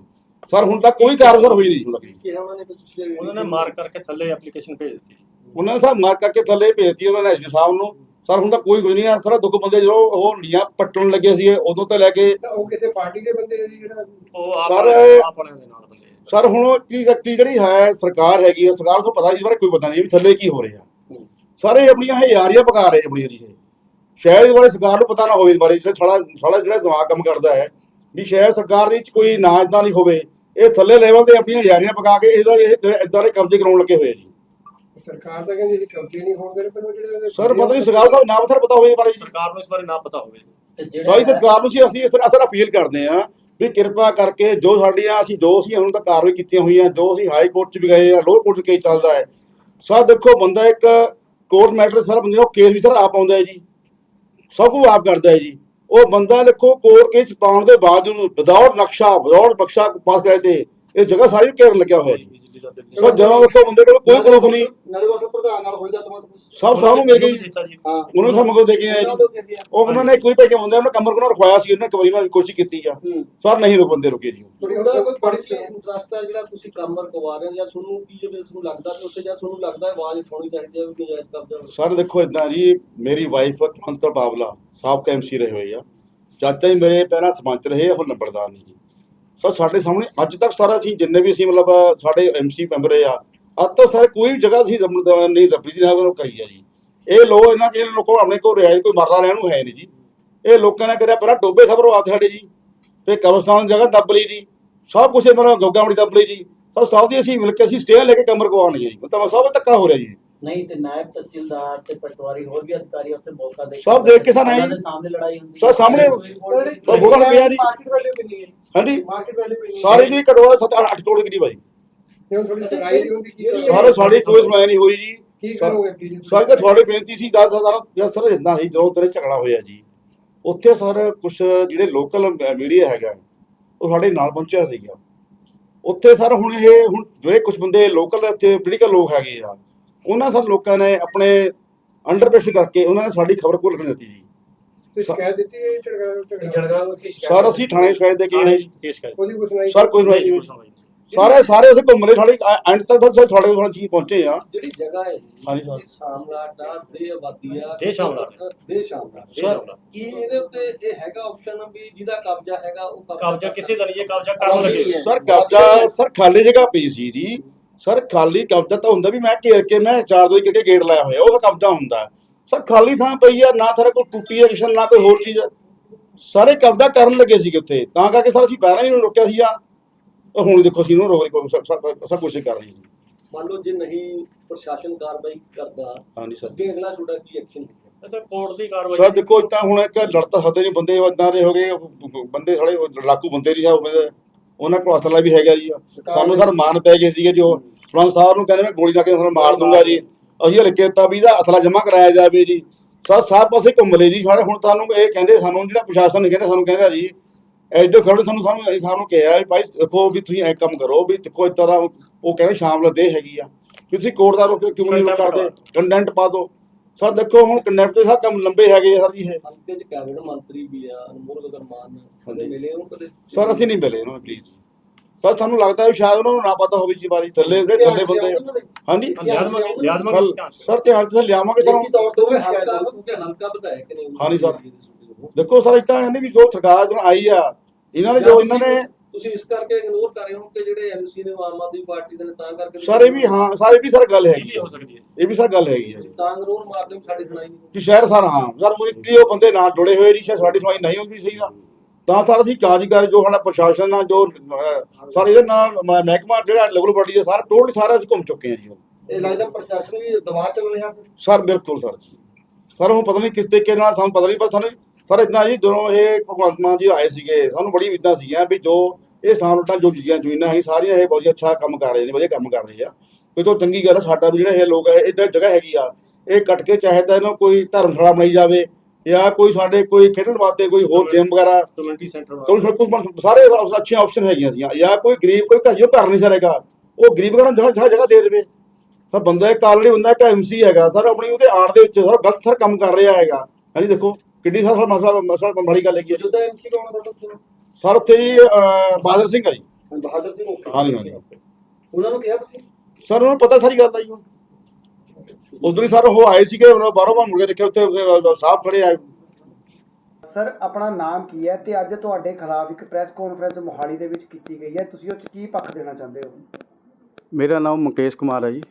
ਸਰ ਹੁਣ ਤੱਕ ਕੋਈ ਕਾਰਵਾਈ ਸਰ ਹੋਈ ਨਹੀਂ ਹੁਣ ਤੱਕ ਜੀ। ਕਿਹਾ ਉਹਨਾਂ ਨੇ ਕੁਝ ਉਹਨਾਂ ਨੇ ਮਾਰ ਕਰਕੇ ਥੱਲੇ ਐਪਲੀਕੇਸ਼ਨ ਭੇਜ ਦਿੱਤੀ। ਉਹਨਾਂ ਨੇ ਸਾਹਿਬ ਮਾਰ ਕਰਕੇ ਥੱਲੇ ਭੇਜਤੀ ਉਹਨਾਂ ਨੇ ਐਸਡੀ ਸਾਹਿਬ ਨੂੰ। ਸਰ ਹੁਣ ਤਾਂ ਕੋਈ ਕੁਝ ਨਹੀਂ ਆ। ਸਾਰਾ ਦੁੱਖ ਬੰਦੇ ਜਦੋਂ ਉਹ ਨੀਆਂ ਪੱਟਣ ਲੱਗੇ ਸੀ ਉਦੋਂ ਤੋਂ ਲੈ ਕੇ ਉਹ ਕਿਸੇ ਪਾਰਟੀ ਦੇ ਬੰਦੇ ਆ ਜੀ ਜਿਹੜਾ ਉਹ ਆਪ ਸਰ, ਆਪ ਵਾਲਿਆਂ ਦੇ ਨਾਲ ਬੰਦੇ ਸਰ ਹੁਣ ਉਹ ਕੀ ਸ਼ਕਤੀ ਜਿਹੜੀ ਹੈ ਸਰਕਾਰ ਹੈਗੀ ਹੈ ਸਰਕਾਰ ਨੂੰ ਪਤਾ ਇਸ ਬਾਰੇ ਕੋਈ ਪਤਾ ਨਹੀਂ ਵੀ ਥੱਲੇ ਕੀ ਹੋ ਰਿਹਾ। ਸਾਰੇ ਆਪਣੀਆਂ ਇਹ ਯਾਰੀਆਂ ਪਕਾ ਰਹੇ ਆਪਣੀਆਂ ਜੀ ਇਹ। ਸ਼ਾਇਦ ਇਸ ਬਾਰੇ ਸਰਕਾਰ ਨੂੰ ਪਤਾ ਨਾ ਹੋਵੇ ਇਸ ਬਾਰੇ ਜਿਹੜਾ ਸਾਲਾ ਸਾਲਾ ਜਿਹੜਾ ਦਿਮਾਗ ਕੰਮ ਕਰਦਾ ਹੈ ਵੀ ਸ਼ਾਇਦ ਸਰਕਾਰ ਦੇ ਵਿੱਚ ਕੋਈ ਨਾ ਇਦਾਂ ਨਹੀਂ ਹੋਵੇ। ਇਹ ਥੱਲੇ ਲੈਵਲ ਤੇ ਆਪਣੀਆਂ ਯਾਰੀਆਂ ਪਕਾ ਕੇ ਇਹਦਾ ਇਹ ਇਦਾਂ ਦੇ ਕਬਜ਼ੇ ਕਰਾਉਣ ਲੱਗੇ ਹੋਏ ਆ ਜੀ। ਸਰਕਾਰ ਤਾਂ ਕਹਿੰਦੀ ਜੀ ਕਬਜ਼ੇ ਨਹੀਂ ਹੋਣ ਦੇ ਪਰ ਉਹ ਜਿਹੜੇ ਸਰ ਪਤਾ ਨਹੀਂ ਸਰਕਾਰ ਦਾ ਨਾਮ ਸਰ ਪਤਾ ਹੋਵੇ ਇਸ ਬਾਰੇ ਜੀ। ਸਰਕਾਰ ਨੂੰ ਇਸ ਬਾਰੇ ਨਾ ਪਤਾ ਹੋਵੇ ਸਾਰੀ ਸਰਕਾਰ ਨੂੰ ਸੀ ਅਸੀਂ ਇਸ ਅਸਰ ਅਪੀਲ ਕਰਦੇ ਹਾਂ ਵੀ ਕਿਰਪਾ ਕਰਕੇ ਜੋ ਸਾਡੀਆਂ ਅਸੀਂ ਜੋ ਅਸੀਂ ਹੁਣ ਤੱਕ ਕਾਰਵਾਈ ਕੀਤੀਆਂ ਹੋਈਆਂ ਜੋ ਅਸੀਂ ਹਾਈ ਕੋਰਟ 'ਚ ਵੀ ਗਏ ਆ ਲੋਅਰ ਕੋਰਟ 'ਚ ਕੇਸ ਚੱਲਦਾ ਹੈ। ਸਰ ਦੇਖੋ ਬੰਦਾ ਇੱਕ ਕੋਰਟ ਮੈਟਰ ਸਰ ਬੰਦੇ ਨੂੰ ਕੇਸ ਵੀ ਸਰ ਆਪ ਆਉਂਦਾ ਹੈ ਜੀ। ਸਭ ਕੁਝ ਆਪ ਕਰਦਾ ਹੈ ਜੀ। ਉਹ ਬੰਦਾ ਦੇਖੋ ਕੋਰਟ ਕੇਸ ਪਾਉਣ ਦੇ ਬਾਵਜੂਦ ਵਿਦਆਊਟ ਨਕਸ਼ਾ ਵਿਦਆਊਟ ਬਖਸ਼ਾ ਪਾਸ ਕਰਾਏ ਤੇ ਇਹ ਜਗ੍ਹਾ ਸਾਰੀ ਘੇਰਨ ਲੱਗਿਆ ਹੋਇਆ ਜੀ। ਸਰ ਜਦੋਂ ਦੇਖੋ ਬੰਦੇ ਕੋਲ ਕੋਈ ਪ੍ਰੂਫ ਨਹੀਂ। ਨਗਰ ਪ੍ਰਧਾਨ ਨਾਲ ਹੋਈ ਗੱਲਬਾਤ ਸਭ ਸਭ ਨੂੰ ਮਿਲ ਗਈ ਹਾਂ। ਉਹਨਾਂ ਨੂੰ ਸਮਝ ਦੇ ਕੇ ਆਏ ਜੀ। ਉਹ ਉਹਨਾਂ ਨੇ ਵਾਰੀ ਭੇਜੇ ਬੰਦੇ ਉਹਨਾਂ ਕਮਰ ਕੋਲ ਰਖਵਾਇਆ ਸੀ ਉਹਨਾਂ ਇੱਕ ਵਾਰੀ ਨਾਲ ਕੋਸ਼ਿਸ਼ ਕੀਤੀ ਆ। ਸਰ ਨਹੀਂ ਰੁਕ ਬੰਦੇ ਰੁਕੇ ਜੀ। ਥੋੜੀ ਕੋਈ ਬੜੀ ਇੰਟਰਸਟ ਹੈ ਜਿਹੜਾ ਤੁਸੀਂ ਕੰਮ ਰਕਵਾ ਰਹੇ ਹੋ ਜਾਂ ਤੁਹਾਨੂੰ ਕੀ ਜੇ ਤੁਹਾਨੂੰ ਲੱਗਦਾ ਕਿ ਉੱਥੇ ਜਾਂ ਤੁਹਾਨੂੰ ਲੱਗਦਾ ਹੈ ਆਵਾਜ਼ ਸੁਣੀ ਚਾਹੀਦੀ ਹੈ ਵੀ ਨਜਾਇਜ਼ ਕਬਜ਼ਾ ਹੋਵੇ। ਸਰ ਦੇਖੋ ਇਦਾਂ ਜੀ ਮੇਰੀ ਵਾਈਫ ਕੁਲਵੰਤ ਬਾਬਲਾ ਸਾਬਕਾ ਐਮਸੀ ਰਹੇ ਹੋਏ ਆ। ਚਾਚਾ ਜੀ ਮੇਰੇ ਪਹਿਲਾਂ ਸਰਪੰਚ ਰਹੇ ਆ ਹੁਣ ਨੰਬਰਦਾਰ ਨਹੀਂ ਜੀ। ਸਰ, ਸਾਡੇ ਸਾਹਮਣੇ ਅੱਜ ਤੱਕ ਸਾਰਾ ਅਸੀਂ ਜਿੰਨੇ ਵੀ ਅਸੀਂ ਮਤਲਬ ਸਾਡੇ ਐਮਸੀ ਮੈਂਬਰ ਆ, ਅੱਜ ਤੱਕ ਸਰ ਕੋਈ ਵੀ ਜਗ੍ਹਾ ਅਸੀਂ ਦਮ- ਦ- ਨਹੀਂ ਦੱਬੀ ਦੀ ਨਾ ਕਰੀ ਆ ਜੀ। ਇਹ ਲੋ, ਇਹਨਾਂ ਕੇ ਲੋਕੋ ਆਪਣੇ ਕੋਲ ਰਿਆਇ ਕੋਈ ਮਰਦਾ ਰਹਿਣ ਨੂੰ ਹੈ ਨਹੀਂ ਜੀ। ਇਹ ਲੋਕਾਂ ਨੇ ਕਰਿਆ ਪਹਿਲਾਂ ਟੋਬੇ ਸਭਰੋ ਆਤੇ ਸਾਡੇ ਜੀ, ਤੇ ਕਬਰਸਤਾਨ ਜਗ੍ਹਾ ਦੱਬ ਲਈ ਜੀ। ਸਭ ਕੁਝ ਮੇਰਾ ਗੋਗਾਮੜੀ ਦੱਬ ਲਈ ਜੀ। ਸਭ ਸਭ ਦੀ ਅਸੀਂ ਮਿਲ ਕੇ ਅਸੀਂ ਸਟੇ ਲੈ ਕੇ ਕਮਰ ਕਵਾਉਣੀ ਹੈ ਜੀ। ਮਤਲਬ ਸਭ ਧੱਕਾ ਹੋ ਰਿਹਾ ਜੀ। ਨਹੀਂ ਤੇ ਨਾਇਬ ਤਹਿਸੀਲਦਾਰ ਤੇ ਪਟਵਾਰੀ ਹੋਰ ਵੀ ਅਧਿਕਾਰੀ ਉੱਥੇ ਮੌਕਾ ਦੇ ਸਭ ਦੇਖ ਕੇ ਸਰ ਆਏ। ਉਹਨਾਂ ਦੇ ਸਾਹਮਣੇ ਲੜਾਈ ਹੁੰਦੀ ਸਰ, ਸਾਹਮਣੇ- ਸਰ, ਬੋਲਣ ਪਿਆ ਜੀ। ਮਾਰਕੀਟ ਵੈਲਿਊ ਕਿੰਨੀ ਹੈ? ਹਾਂਜੀ। ਮਾਰਕੀਟ ਵੈਲਿਊ ਕਿੰਨੀ ਹੈ? ਸਾਰੇ ਦੀ ਘਟਵਾ 7-8 ਕਰੋੜ ਦੀ ਕਰੀਬ ਆ ਜੀ ਹੁਣ ਥੋੜੀ ਸਗਾਈ ਦੀ ਹੁੰਦੀ ਕੀ ਸਾਰੇ ਸਾਡੀ ਕੋਈ ਸੁਣਾਈ ਨਹੀਂ ਹੋ ਰਹੀ ਜੀ। ਕੀ ਕਰੋਗੇ ਕੀ ਸਾਰੇ ਤਾਂ ਤੁਹਾਡੀ ਬੇਨਤੀ ਸੀ ਜਦ ਸਾਰਾ ਜਦ ਸਰ ਇਦਾਂ ਸੀ ਜਦੋਂ ਤੇਰੇ ਝਗੜਾ ਹੋਇਆ ਜੀ। ਉੱਥੇ ਸਰ ਕੁਝ ਜਿਹੜੇ ਲੋਕਲ ਮੀਡੀਆ ਹੈਗਾ ਉਹ ਸਾਡੇ ਨਾਲ ਪਹੁੰਚਿਆ ਸੀਗਾ। ਉੱਥੇ ਸਰ ਹੁਣ ਇਹ ਹੁਣ ਜਿਹੜੇ ਕੁਝ ਬੰਦੇ ਲੋਕਲ ਇੱਥੇ ਪੋਲੀਟੀਕਲ ਲੋਕ ਹੈਗੇ ਆ ਉਹਨਾਂ ਸਰ ਲੋਕਾਂ ਨੇ ਆਪਣੇ ਅੰਡਰ ਪ੍ਰੈਸ਼ਰ ਕਰਕੇ ਉਹਨਾਂ ਨੇ ਸਾਡੀ ਖਬਰ ਕੋਲ ਰੱਖਣੀ ਦਿੱਤੀ ਜੀ। ਤੁਸੀਂ ਸ਼ਿਕਾਇਤ ਦਿੱਤੀ ਹੈ ਜੜਗਾ ਸਰ ਅਸੀਂ ਥਾਣੇ ਸ਼ਿਕਾਇਤ ਦੇ ਕੇ ਆਏ। ਜੀ। ਕੇਸ ਕਰ ਉਹਦੀ ਕੁਛ ਨਹੀਂ। ਸਰ ਕੋਈ ਸੁਣਾਈ ਨਹੀਂ। ਹੋਈ। ਸਾਰੇ ਸਾਰੇ ਅਸੀਂ ਘੁੰਮ ਰਹੇ ਸਾਡੇ ਐਂਡ ਤੱਕ ਤਾਂ ਸਾਡੇ ਕੋਲ ਚੀਜ਼ ਪਹੁੰਚੇ ਆ ਜਿਹੜੀ ਜਗ੍ਹਾ ਹੈ ਜੀ, ਹਾਂਜੀ। ਸਰ। ਇਹ ਸ਼ਾਮਲਾਟ ਆ ਦੇ ਆਬਾਦੀ ਆ। ਦੇ ਸ਼ਾਮਲਾਟ। ਦੇ ਸ਼ਾਮਲਾਟ। ਇਹ ਸਰ, ਹੋਣਾ। ਕੀ ਇਹਦੇ ਉੱਤੇ ਇਹ ਹੈਗਾ ਆਪਸ਼ਨ ਵੀ ਜਿਹਦਾ ਕਬਜ਼ਾ ਹੈਗਾ ਉਹ ਕਬਜ਼ਾ ਕਿਸੇ ਦਾ ਨਹੀਂ ਇਹ ਕਬਜ਼ਾ ਕਰਨ ਲੱਗੇ। ਸਰ ਕਬਜ਼ਾ ਸਰ ਖਾਲੀ ਜਗ੍ਹਾ ਪਈ ਸੀ ਜੀ। ਸਰ ਖਾਲੀ ਕਬਜ਼ਾ ਤਾਂ ਹੁੰਦਾ ਵੀ ਮੈਂ ਘੇਰ ਕੇ ਮੈਂ ਚਾਰ ਦੋ ਕਿਤੇ ਗੇਟ ਲਾਇਆ ਹੋਇਆ ਉਹ ਕਬਜ਼ਾ ਹੁੰਦਾ। ਸਰ ਖਾਲੀ ਥਾਂ ਪਈ ਆ ਨਾ ਸਾਰਾ ਕੋਈ ਟੁੱਟੀ ਰਜਿਸਟਰ ਨਾ ਕੋਈ ਹੋਰ ਚੀਜ਼ ਸਾਰੇ ਕਬਜ਼ਾ ਕਰਨ ਲੱਗੇ ਸੀਗੇ ਉੱਥੇ। ਤਾਂ ਕਰਕੇ ਸਰ ਅਸੀਂ ਪਹਿਲਾਂ ਹੀ ਉਹਨੂੰ ਰੋਕਿਆ ਸੀ ਆ ਹੁਣ ਦੇਖੋ ਅਸੀਂ ਉਹਨੂੰ ਰੋਕ ਰਹੀ ਸਭ- ਕੁਝ ਕਰ ਰਹੀ। ਹੈ ਮੰਨ ਲਓ ਜੇ ਨਹੀਂ ਪ੍ਰਸ਼ਾਸਨ ਕਾਰਵਾਈ ਕਰਦਾ ਹਾਂਜੀ ਸਰ। ਅੱਗੇ ਅਗਲਾ ਤੁਹਾਡਾ ਕੀ ਐਕਸ਼ਨ ਇਹ ਤਾਂ ਕੋਰਟ ਦੀ ਕਾਰਵਾਈ ਸਰ ਦੇਖੋ ਤਾਂ ਹੁਣ ਇੱਕ ਲੜ ਤਾਂ ਸਕਦੇ ਨਹੀਂ ਬੰਦੇ ਇਦਾਂ ਦੇ ਹੋ ਗਏ ਬੰਦੇ ਥੋੜੇ ਲੜਾਕੂ ਬੰਦੇ ਨਹੀਂ ਆ ਉਹਨਾਂ ਕੋਲ ਅਸਲਾ ਵੀ ਹੈਗਾ ਜੀ। ਸਾਨੂੰ ਸਰ ਮਾਨ ਪੈ ਗਏ ਸੀਗੇ ਜੋ ਫਲਾਂ ਸਾਹਿਬ ਨੂੰ ਕਹਿੰਦੇ ਮੈਂ ਗੋਲੀ ਲਾ ਕੇ ਤੁਹਾਨੂੰ ਮਾਰ ਦੂੰਗਾ ਜੀ। ਅਸੀਂ ਹਲੇ ਕੀਤਾ ਵੀ ਇਹਦਾ ਅਸਲਾ ਜਮ੍ਹਾਂ ਕਰਾਇਆ ਜਾਵੇ ਜੀ। ਸਰ ਸਾਹਿਬ ਪਾਸੇ ਘੁੰਮ ਲਏ ਜੀ। ਹੁਣ ਤੁਹਾਨੂੰ ਇਹ ਕਹਿੰਦੇ ਸਾਨੂੰ ਜਿਹੜਾ ਪ੍ਰਸ਼ਾਸਨ ਨੇ ਕਹਿੰਦੇ ਸਾਨੂੰ ਕਹਿੰਦਾ ਜੀ ਐਡੋ ਖੜੇ ਸਾਨੂੰ ਸਾਨੂੰ ਅਸੀਂ ਸਾਨੂੰ ਕਿਹਾ ਵੀ ਭਾਈ ਦੇਖੋ ਵੀ ਤੁਸੀਂ ਐ ਕੰਮ ਕਰੋ ਵੀ ਦੇਖੋ ਇਸ ਤਰ੍ਹਾਂ ਉਹ ਕਹਿੰਦੇ ਸ਼ਾਮਲ ਦੇ ਹੈਗੀ ਆ। ਤੁਸੀਂ ਕੋਰਟ ਦਾ ਰੋਕ ਕਿਉਂ ਨਹੀਂ ਕਰਦੇ? ਕੰਡੈਂਟ ਪਾ ਦਿਓ। ਸਰ ਦੇਖੋ ਹੁਣ ਦੇ ਸਭ ਕੰਮ ਲੰਬੇ ਹੈਗੇ ਆ ਸਰ ਜੀ ਇਹ। ਹਲਕੇ ਚ ਕੈਬਨਿਟ ਮੰਤਰੀ ਵੀ ਆ ਅਨਮੋਲ ਮਿਲੇ ਕਦੇ? ਸਰ ਅਸੀਂ ਨਹੀਂ ਮਿਲੇ ਉਹਨਾਂ ਨੂੰ ਪਲੀਜ਼ ਸਰ ਸਾਨੂੰ ਲੱਗਦਾ ਵੀ ਸ਼ਾਇਦ ਉਹਨਾਂ ਨੂੰ ਨਾ ਪਤਾ ਹੋਵੇ ਜੀ ਬਾਰੇ ਥੱਲੇ ਜਿਹੜੇ ਥੱਲੇ ਬੰਦੇ ਹਾਂਜੀ? ਸਰ ਸਰ ਤੇ ਲਿਆਵਾਂਗੇ ਤੁਹਾਨੂੰ ਹਲਕਾ ਹੋਊ। ਤੁਸੀਂ ਹਲਕਾ ਵਿਧਾਇਕ ਨੇ ਹਾਂਜੀ ਸਰ। ਦੇਖੋ ਸਰ ਇਦਾਂ ਕਹਿੰਦੇ ਵੀ ਜੋ ਸਰਕਾਰ ਜਦੋਂ ਆਈ ਆ ਇਹਨਾਂ ਨੇ ਜੋ ਇਹਨਾਂ ਨੇ ਤੁਸੀਂ ਇਸ ਕਰਕੇ ਇਗਨੋਰ ਕਰ ਰਹੇ ਹੋ ਕਿ ਜਿਹੜੇ ਐਮਸੀ ਨੇ ਉਹ ਆਮ ਆਦਮੀ ਪਾਰਟੀ ਦੇ ਨੇ ਤਾਂ ਕਰਕੇ ਸਰ ਇਹ ਵੀ ਹਾਂ ਸਾਰੇ ਵੀ ਸਰ ਗੱਲ ਹੈਗੀ। ਹੋ ਸਕਦੀ ਹੈ। ਇਹ ਵੀ ਸਰ ਗੱਲ ਹੈਗੀ ਜੀ। ਤਾਂ ਇਗਨੋਰ ਮਾਰਦੇ ਹੋ ਸਾਡੀ ਸੁਣਾਈ। ਨਹੀਂ ਕਿ ਸ਼ਹਿਰ ਸਰ ਹਾਂ ਸਰ ਮੁਰਕਲੀ ਉਹ ਬੰਦੇ ਨਾਲ ਜੁੜੇ ਹੋਏ ਨਹੀਂ ਸ਼ਾਇਦ ਸਾਡੀ ਸੁਣਾਈ ਨਹੀਂ ਹੁੰਦੀ ਸਹੀ ਨਾ ਤਾਂ ਸਰ ਅਸੀਂ ਕਾਰਜਕਾਰੀ ਜੋ ਸਾਡਾ ਪ੍ਰਸ਼ਾਸਨ ਆ ਜੋ ਸਰ ਇਹਦੇ ਨਾਲ ਮਹਿਕਮਾ ਜਿਹੜਾ ਲੈਵਲ ਬਾਡੀ ਦਾ ਸਾਰਾ ਟੋਟਲ ਸਾਰਾ ਅਸੀਂ ਘੁੰਮ ਚੁੱਕੇ ਹਾਂ ਜੀ। ਇਹ ਲੱਗਦਾ ਪ੍ਰਸ਼ਾਸਨ ਵੀ ਦਬਾਅ ਚੱਲ ਰਿਹਾ। ਸਰ ਬਿਲਕੁਲ ਸਰ। ਜੀ ਸਰ ਹੁਣ ਪਤਾ ਨਹੀਂ ਕਿਸ ਤਰੀਕੇ ਨਾਲ ਸਾਨੂੰ ਪਤਾ ਨਹੀਂ ਪਰ ਸਾਨੂੰ ਸਰ ਇਦਾਂ ਜੀ ਜਦੋਂ ਇਹ ਭਗਵੰਤ ਮਾਨ ਜੀ ਆਏ ਸੀਗੇ ਸਾਨੂੰ ਬੜੀ ਉਮੀਦਾਂ ਸੀਗੀਆਂ ਵੀ ਜੋ ਇਹ ਸਾਨੋਟਾਂ ਜੋ ਚੀਜ਼ਾਂ ਜੁਈਨਾਂ ਸੀ ਸਾਰੀਆਂ ਇਹ ਬਹੁਤ ਅੱਛਾ ਕੰਮ ਕਰ ਰਹੇ ਨੇ ਵਧੀਆ ਕੰਮ ਕਰ ਰਹੇ ਆ। ਕੋਈ ਤੋਂ ਚੰਗੀ ਗੱਲ ਆ, ਸਾਡਾ ਵੀ ਜਿਹੜਾ ਇਹ ਲੋਕ ਹੈ ਇੱਧਰ ਜਗ੍ਹਾ ਹੈਗੀ ਆ ਇਹ ਕੱਟ ਕੇ ਚਾਹੇ ਤਾਂ ਇਹਨੂੰ ਕੋਈ ਧਰਮਸ਼ਾਲਾ ਬਣਾਈ ਜਾਵੇ ਜਾਂ ਕੋਈ ਸਾਡੇ ਕੋਈ ਖੇਡਣ ਵਾਸਤੇ ਕੋਈ ਹੋਰ ਜਿਮ ਵਗੈਰਾ। ਕਮਿਊਨਿਟੀ ਸੈਂਟਰ ਕੋਈ ਸਭ ਕੁਝ ਸਾਰੇ ਅੱਛੀਆਂ ਆਪਸ਼ਨ ਹੈਗੀਆਂ ਸੀਗੀਆਂ ਜਾਂ ਕੋਈ ਗਰੀਬ ਕੋਈ ਘਰ ਜੋ ਘਰ ਨਹੀਂ ਸਰੇਗਾ ਉਹ ਗਰੀਬ ਘਰਾਂ ਨੂੰ ਜਗ੍ਹਾ ਜਗ੍ਹਾ ਦੇ ਦੇਵੇ। ਸਰ ਬੰਦਾ ਇੱਕ ਆਲਰੇਡੀ ਬੰਦਾ ਇੱਕ ਐਮਸੀ ਹੈਗਾ ਸਰ ਆਪਣੀ ਉਹਦੇ ਆੜ ਦੇ ਵਿੱਚ ਸਰ ਗਲਤ ਸਰ ਕੰਮ ਕਰ ਰਿਹਾ ਹੈਗਾ। ਹਾਂਜੀ ਦੇਖੋ ਕਿੰਨੀ ਸਾਰਾ ਮਸਲਾ ਮਸਲਾ ਬੜੀ ਗੱਲ ਹੈਗੀ ਹੈ ਮੌਜੂਦਾ ਐਮਸੀ ਕੌਣ ਹੈ ਤੁਹਾਡਾ ਸਰ ਉੱਥੇ ਜੀ ਅਹ, ਬਹਾਦਰ ਸਿੰਘ ਆ ਜੀ। ਬਹਾਦਰ ਸਿੰਘ ਓਕੇ। ਹਾਂਜੀ ਹਾਂਜੀ। ਉਹਨਾਂ ਨੂੰ ਕਿਹਾ ਤੁਸੀਂ? ਸਰ ਉਹਨਾਂ ਨੂੰ ਪਤਾ ਸਾਰੀ ਗੱਲ ਦਾ ਜੀ ਹੁਣ। ਉਦੋਂ ਹੀ ਸਰ ਉਹ ਆਏ ਸੀਗੇ ਉਹਨਾਂ ਬਾਹਰੋਂ ਬਾਹਰ ਮੁੜ ਕੇ ਦੇਖਿਆ ਉੱਥੇ ਸਾਹਿਬ ਖੜੇ ਆਏ ਸਰ ਆਪਣਾ ਨਾਮ ਕੀ ਹੈ? ਤੇ ਅੱਜ ਤੁਹਾਡੇ ਖਿਲਾਫ ਇੱਕ ਪ੍ਰੈਸ ਕਾਨਫਰੰਸ ਮੋਹਾਲੀ ਦੇ ਵਿੱਚ ਕੀਤੀ ਗਈ ਹੈ। ਤੁਸੀਂ ਉਹ 'ਚ ਕੀ ਪੱਖ ਦੇਣਾ ਚਾਹੁੰਦੇ ਹੋ? ਮੇਰਾ ਨਾਮ ਮੁਕੇਸ਼ ਕੁਮਾਰ ਹੈ ਜੀ।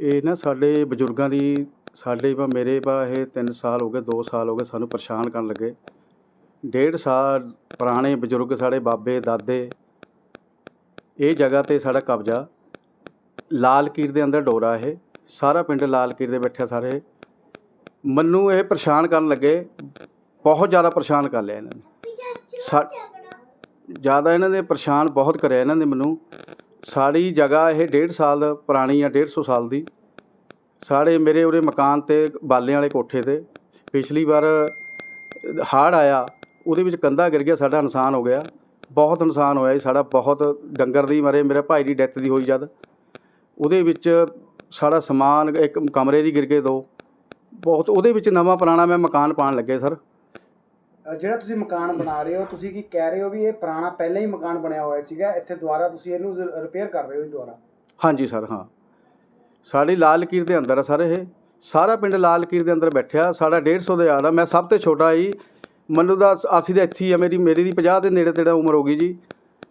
ਇਹ ਨਾ ਸਾਡੇ ਬਜ਼ੁਰਗਾਂ ਦੀ ਸਾਡੇ ਵਾ ਮੇਰੇ ਵਾ ਇਹ 3 ਸਾਲ ਹੋ ਗਏ 2 ਸਾਲ ਹੋ ਗਏ ਸਾਨੂੰ ਪਰੇਸ਼ਾਨ ਕਰਨ ਲੱਗੇ। ਡੇਢ ਸਾਲ ਪੁਰਾਣੇ ਬਜ਼ੁਰਗ ਸਾਡੇ ਬਾਬੇ, ਦਾਦੇ, ਇਹ ਜਗ੍ਹਾ ਤੇ ਸਾਡਾ ਕਬਜ਼ਾ। ਲਾਲ ਕੀਰ ਦੇ ਅੰਦਰ ਡੋਰਾ ਇਹ, ਸਾਰਾ ਪਿੰਡ ਲਾਲ ਕੀਰ ਦੇ ਬੈਠਿਆ ਸਾਰੇ। ਮੈਨੂੰ ਇਹ ਪਰੇਸ਼ਾਨ ਕਰਨ ਲੱਗੇ, ਬਹੁਤ ਜ਼ਿਆਦਾ ਪਰੇਸ਼ਾਨ ਕਰ ਲਿਆ ਇਹਨਾਂ ਨੇ। ਸਾ ਜ਼ਿਆਦਾ ਇਹਨਾਂ ਨੇ ਪਰੇਸ਼ਾਨ ਬਹੁਤ ਕਰਿਆ ਇਹਨਾਂ ਨੇ ਮੈਨੂੰ। ਸਾਡੀ ਜਗ੍ਹਾ ਇਹ 1.5 ਸਾਲ ਪੁਰਾਣੀ ਆ 150 ਸਾਲ ਦੀ। ਸਾਡੇ ਮੇਰੇ ਉਰੇ ਮਕਾਨ ਤੇ ਬਾਲੇ ਵਾਲੇ ਕੋਠੇ ਤੇ, ਪਿਛਲੀ ਵਾਰ ਹਾੜ ਆਇਆ ਉਹਦੇ ਵਿੱਚ ਕੰਧਾ ਗਿਰ ਗਿਆ ਸਾਡਾ ਨੁਕਸਾਨ ਹੋ ਗਿਆ। ਬਹੁਤ ਨੁਕਸਾਨ ਹੋਇਆ ਜੀ ਸਾਡਾ ਬਹੁਤ ਡੰਗਰ ਦੀ ਮਰੇ ਮੇਰੇ ਭਾਈ ਦੀ ਡੈਥ ਦੀ ਹੋਈ ਜਦ। ਉਹਦੇ ਵਿੱਚ ਸਾਡਾ ਸਮਾਨ ਇੱਕ ਕਮਰੇ ਦੀ ਗਿਰ ਗਏ ਦੋ। ਬਹੁਤ ਉਹਦੇ ਵਿੱਚ ਨਵਾਂ ਪੁਰਾਣਾ ਮੈਂ ਮਕਾਨ ਪਾਣ ਲੱਗੇ ਸਰ। ਜਿਹੜਾ ਤੁਸੀਂ ਮਕਾਨ ਬਣਾ ਰਹੇ ਹੋ ਤੁਸੀਂ ਕੀ ਕਹਿ ਰਹੇ ਹੋ ਵੀ ਇਹ ਪੁਰਾਣਾ ਪਹਿਲਾਂ ਹੀ ਮਕਾਨ ਬਣਿਆ ਹੋਇਆ ਸੀਗਾ? ਇੱਥੇ ਦੁਬਾਰਾ ਤੁਸੀਂ ਇਹਨੂੰ ਰਿਪੇਅਰ ਕਰ ਰਹੇ ਹੋ ਜੀ ਦੁਬਾਰਾ? ਹਾਂਜੀ ਸਰ ਹਾਂ। ਸਾਡੀ ਲਾਲ ਕੀਰ ਦੇ ਅੰਦਰ ਆ ਸਰ ਇਹ। ਸਾਰਾ ਪਿੰਡ ਲਾਲ ਕੀਰ ਦੇ ਅੰਦਰ ਬੈਠਿਆ। ਸਾਡਾ 150 ਦੇ ਆੜਾ ਮੈਂ ਸਭ ਤੋਂ ਛੋਟਾ ਜੀ ਮੈਨੂੰ ਦਾ ਅਸੀਂ ਤਾਂ ਇੱਥੇ ਹੀ ਆ ਮੇਰੀ ਮੇਰੀ ਦੀ 50 ਦੇ ਨੇੜੇ ਤੇੜਾ ਉਮਰ ਹੋ ਗਈ ਜੀ।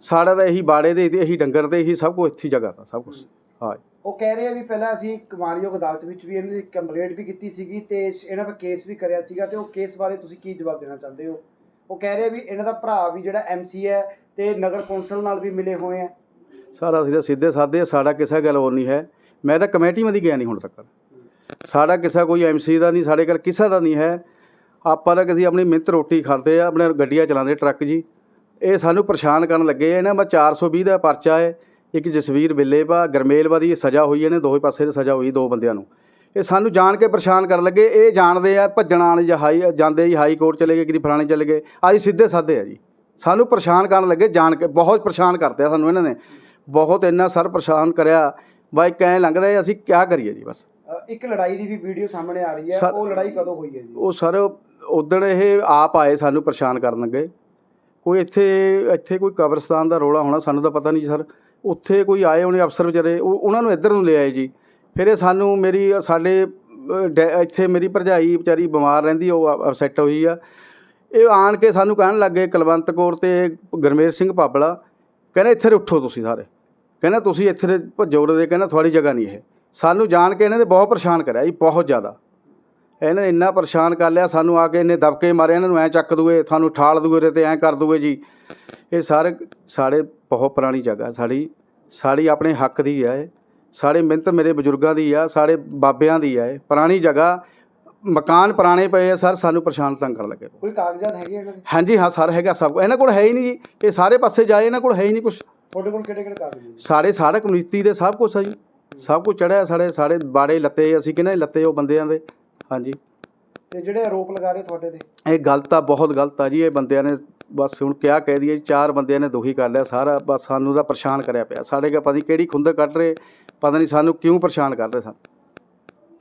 ਸਾਡਾ ਤਾਂ ਇਹੀ ਬਾੜੇ ਦੇ ਤੇ ਇਹੀ ਡੰਗਰ ਤੇ ਇਹੀ ਸਭ ਕੁਝ ਇੱਥੇ ਹੀ ਜਗ੍ਹਾ ਤਾ ਸਭ ਕੁਝ ਹਾਂ ਉਹ ਕਹਿ ਰਹੇ ਆ ਵੀ ਪਹਿਲਾਂ ਅਸੀਂ ਕੁਮਾਰੀਯੋਗ ਅਦਾਲਤ ਵਿੱਚ ਵੀ ਇਹਨਾਂ ਦੀ ਕੰਪਲੇਂਟ ਵੀ ਕੀਤੀ ਸੀਗੀ ਤੇ ਇਹਨਾਂ 'ਤੇ ਕੇਸ ਵੀ ਕਰਿਆ ਸੀਗਾ ਤੇ ਉਹ ਕੇਸ ਬਾਰੇ ਤੁਸੀਂ ਕੀ ਜਵਾਬ ਦੇਣਾ ਚਾਹੁੰਦੇ ਹੋ? ਉਹ ਕਹਿ ਰਹੇ ਆ ਵੀ ਇਹਨਾਂ ਦਾ ਭਰਾ ਵੀ ਜਿਹੜਾ ਐਮਸੀ ਹੈ ਤੇ ਨਗਰ ਕੌਂਸਲ ਨਾਲ ਵੀ ਮਿਲੇ ਹੋਏ ਆ। ਸਾਰਾ ਅਸੀਂ ਤਾਂ ਸਿੱਧੇ ਸਾਦੇ ਆ, ਸਾਡਾ ਕਿਸੇ ਗੱਲ ਹੋਰ ਨਹੀਂ ਹੈ। ਮੈਂ ਤਾਂ ਕਮੇਟੀ ਮਦੀ ਗਿਆ ਨਹੀਂ ਹੁਣ ਤੱਕ। ਸਾਡਾ ਕਿਸੇ ਕੋਈ ਐਮਸੀ ਦਾ ਨਹੀਂ ਸਾਡੇ ਕੋਲ ਕਿਸੇ ਦਾ ਨਹੀਂ ਹੈ। ਆਪਾਂ ਤਾਂ ਕਿਸੇ ਆਪਣੀ ਮਿਹਨਤ ਰੋਟੀ ਖਾਂਦੇ ਆ ਆਪਣੇ ਗੱਡੀਆਂ ਚਲਾਉਂਦੇ ਟਰੱਕ ਜੀ। ਇਹ ਸਾਨੂੰ ਪਰੇਸ਼ਾਨ ਕਰਨ ਲੱਗੇ ਆ। ਇਹਨਾਂ ਮੈਂ 420 ਦਾ ਪਰਚਾ ਹੈ। ਇੱਕ ਜਸਵੀਰ ਬਿੱਲੇਵਾ ਗਰਮੇਲਵਾ ਦੀ ਸਜ਼ਾ ਹੋਈ ਹੈ ਨੇ ਦੋਵੇਂ ਪਾਸੇ ਦੀ ਸਜ਼ਾ ਹੋਈ ਦੋ ਬੰਦਿਆਂ ਨੂੰ। ਇਹ ਸਾਨੂੰ ਜਾਣ ਕੇ ਪਰੇਸ਼ਾਨ ਕਰਨ ਲੱਗੇ। ਇਹ ਜਾਣਦੇ ਆ ਭੱਜਣ ਆਣ ਜਾਂ ਹਾਈ ਜਾਂਦੇ ਜੀ ਹਾਈ ਕੋਰਟ ਚਲੇ ਗਏ ਕਿਤੇ ਫਲਾਣੇ ਚਲੇ ਗਏ। ਅੱਜ ਸਿੱਧੇ ਸਾਦੇ ਆ ਜੀ। ਸਾਨੂੰ ਪਰੇਸ਼ਾਨ ਕਰਨ ਲੱਗੇ ਜਾਣ ਕੇ। ਬਹੁਤ ਪਰੇਸ਼ਾਨ ਕਰਤੇ ਆ ਸਾਨੂੰ ਇਹਨਾਂ ਨੇ। ਬਹੁਤ ਇੰਨਾ ਸਰ ਪਰੇਸ਼ਾਨ ਕਰਿਆ। ਬਾਈ ਕਹਿ ਲੰਘਦਾ ਹੈ, ਅਸੀਂ ਕੀ ਕਰੀਏ ਜੀ ਬਸ। ਇੱਕ ਲੜਾਈ ਦੀ ਵੀ ਵੀਡੀਓ ਸਾਹਮਣੇ ਆ ਰਹੀ ਹੈ। ਉਹ ਲੜਾਈ ਕਦੋਂ ਹੋਈ ਹੈ ਜੀ? ਉਹ ਸਰ ਉਦਣ ਇਹ ਆਪ ਆਏ ਸਾਨੂੰ ਪਰੇਸ਼ਾਨ ਕਰਨ ਲੱਗੇ। ਕੋਈ ਇੱਥੇ ਇੱਥੇ ਕੋਈ ਕਬਰਸਤਾਨ ਦਾ ਰੋਲਾ ਹੋਣਾ ਸਾਨੂੰ ਤਾਂ ਪਤਾ ਨਹੀਂ ਜੀ ਸਰ। ਉੱਥੇ ਕੋਈ ਆਏ ਹੋਣੇ ਅਫਸਰ ਵਿਚਾਰੇ, ਉਹ ਉਹਨਾਂ ਨੂੰ ਇੱਧਰ ਨੂੰ ਲੈ ਆਏ ਜੀ। ਫਿਰ ਇਹ ਸਾਨੂੰ ਮੇਰੀ, ਸਾਡੇ ਡੈ- ਇੱਥੇ ਮੇਰੀ ਭਰਜਾਈ ਵਿਚਾਰੀ ਬਿਮਾਰ ਰਹਿੰਦੀ ਉਹ ਅਪਸੈਟ ਹੋਈ ਆ। ਇਹ ਆਣ ਕੇ ਸਾਨੂੰ ਕਹਿਣ ਲੱਗੇ, ਕੁਲਵੰਤ ਕੌਰ ਤੇ ਗੁਰਮੇਲ ਸਿੰਘ ਪਾਬਲਾ ਕਹਿੰਦੇ ਇੱਥੇ ਉੱਠੋ ਤੁਸੀਂ ਸਾਰੇ। ਕਹਿੰਦਾ ਤੁਸੀਂ ਇੱਥੇ ਭੱਜੋ ਦੇ, ਕਹਿੰਦਾ ਤੁਹਾਡੀ ਜਗ੍ਹਾ ਨਹੀਂ ਇਹ। ਸਾਨੂੰ ਜਾਣ ਕੇ ਇਹਨਾਂ ਨੇ ਬਹੁਤ ਪਰੇਸ਼ਾਨ ਕਰਿਆ ਜੀ, ਬਹੁਤ ਜ਼ਿਆਦਾ। ਇਹਨਾਂ ਇੰਨਾ ਪਰੇਸ਼ਾਨ ਕਰ ਲਿਆ ਸਾਨੂੰ ਆ ਕੇ ਇਹਨੇ ਦਬਕੇ ਮਾਰੇ ਇਹਨਾਂ ਨੂੰ ਐਂ ਚੱਕ ਦੂਏ ਤੁਹਾਨੂੰ ਠਾਲ ਦੂਏ ਉਰੇ ਤੇ ਐਂ ਕਰ ਦੂਏ ਜੀ। ਇਹ ਸਾਰੇ ਸਾਡੇ ਬਹੁਤ ਪੁਰਾਣੀ ਜਗ੍ਹਾ ਸਾਡੀ ਸਾਡੀ ਆਪਣੇ ਹੱਕ ਦੀ ਹੈ ਸਾਡੇ ਮਿਹਨਤ ਮੇਰੇ ਬਜ਼ੁਰਗਾਂ ਦੀ ਆ ਸਾਡੇ ਬਾਬਿਆਂ ਦੀ ਹੈ ਇਹ। ਪੁਰਾਣੀ ਜਗ੍ਹਾ ਮਕਾਨ ਪੁਰਾਣੇ ਪਏ ਆ ਸਰ ਸਾਨੂੰ ਪਰੇਸ਼ਾਨ ਤੰਗ ਕਰਨ ਲੱਗੇ। ਕੋਈ ਕਾਗਜ਼ਾਤ ਹੈਗੇ ਇਹਨਾਂ ਦੇ? ਹਾਂਜੀ ਹਾਂ ਸਰ ਹੈਗਾ ਸਭ। ਇਹਨਾਂ ਕੋਲ ਹੈ ਹੀ ਨਹੀਂ ਜੀ। ਇਹ ਸਾਰੇ ਪਾਸੇ ਜਾਏ ਇਹਨਾਂ ਕੋਲ ਹੈ ਹੀ ਨਹੀਂ ਕੁਝ ਤੁਹਾਡੇ ਕੋਲ ਕਿਹੜੇ ਕਿਹੜੇ ਕਾਗਜ਼ ਨੇ? ਸਾਡੇ ਸਾਡਾ ਕਮਿਊਨਿਟੀ ਦੇ ਸਭ ਕੁਝ ਆ ਜੀ। ਸਭ ਕੁਝ ਚੜਿਆ ਸਾਡੇ ਸਾਡੇ ਬਾੜੇ ਲੱਤੇ ਅਸੀਂ ਕਹਿੰਦੇ ਲੱਤੇ ਉਹ ਬੰਦਿਆਂ ਦੇ। ਹਾਂਜੀ। ਤੇ ਜਿਹੜੇ ਆਰੋਪ ਲਗਾ ਰਹੇ ਤੁਹਾਡੇ ਤੇ? ਇਹ ਗਲਤ ਆ ਬਹੁਤ ਗਲਤ ਆ ਜੀ। ਇਹ ਬੰਦਿਆਂ ਨੇ ਬਸ ਹੁਣ ਕਿਆ ਕਹਿ ਦਈਏ ਚਾਰ ਬੰਦਿਆਂ ਨੇ ਦੁਖੀ ਕਰ ਲਿਆ ਸਾਰਾ। ਬਸ ਸਾਨੂੰ ਤਾਂ ਪਰੇਸ਼ਾਨ ਕਰਿਆ ਪਿਆ। ਸਾਡੇ ਕਾ ਪਤਾ ਨਹੀਂ ਕਿਹੜੀ ਖੁੰਦਕ ਕੱਢ ਰਹੇ ਪਤਾ ਨਹੀਂ ਸਾਨੂੰ ਕਿਉਂ ਪਰੇਸ਼ਾਨ ਕਰ ਰਹੇ ਸਨ।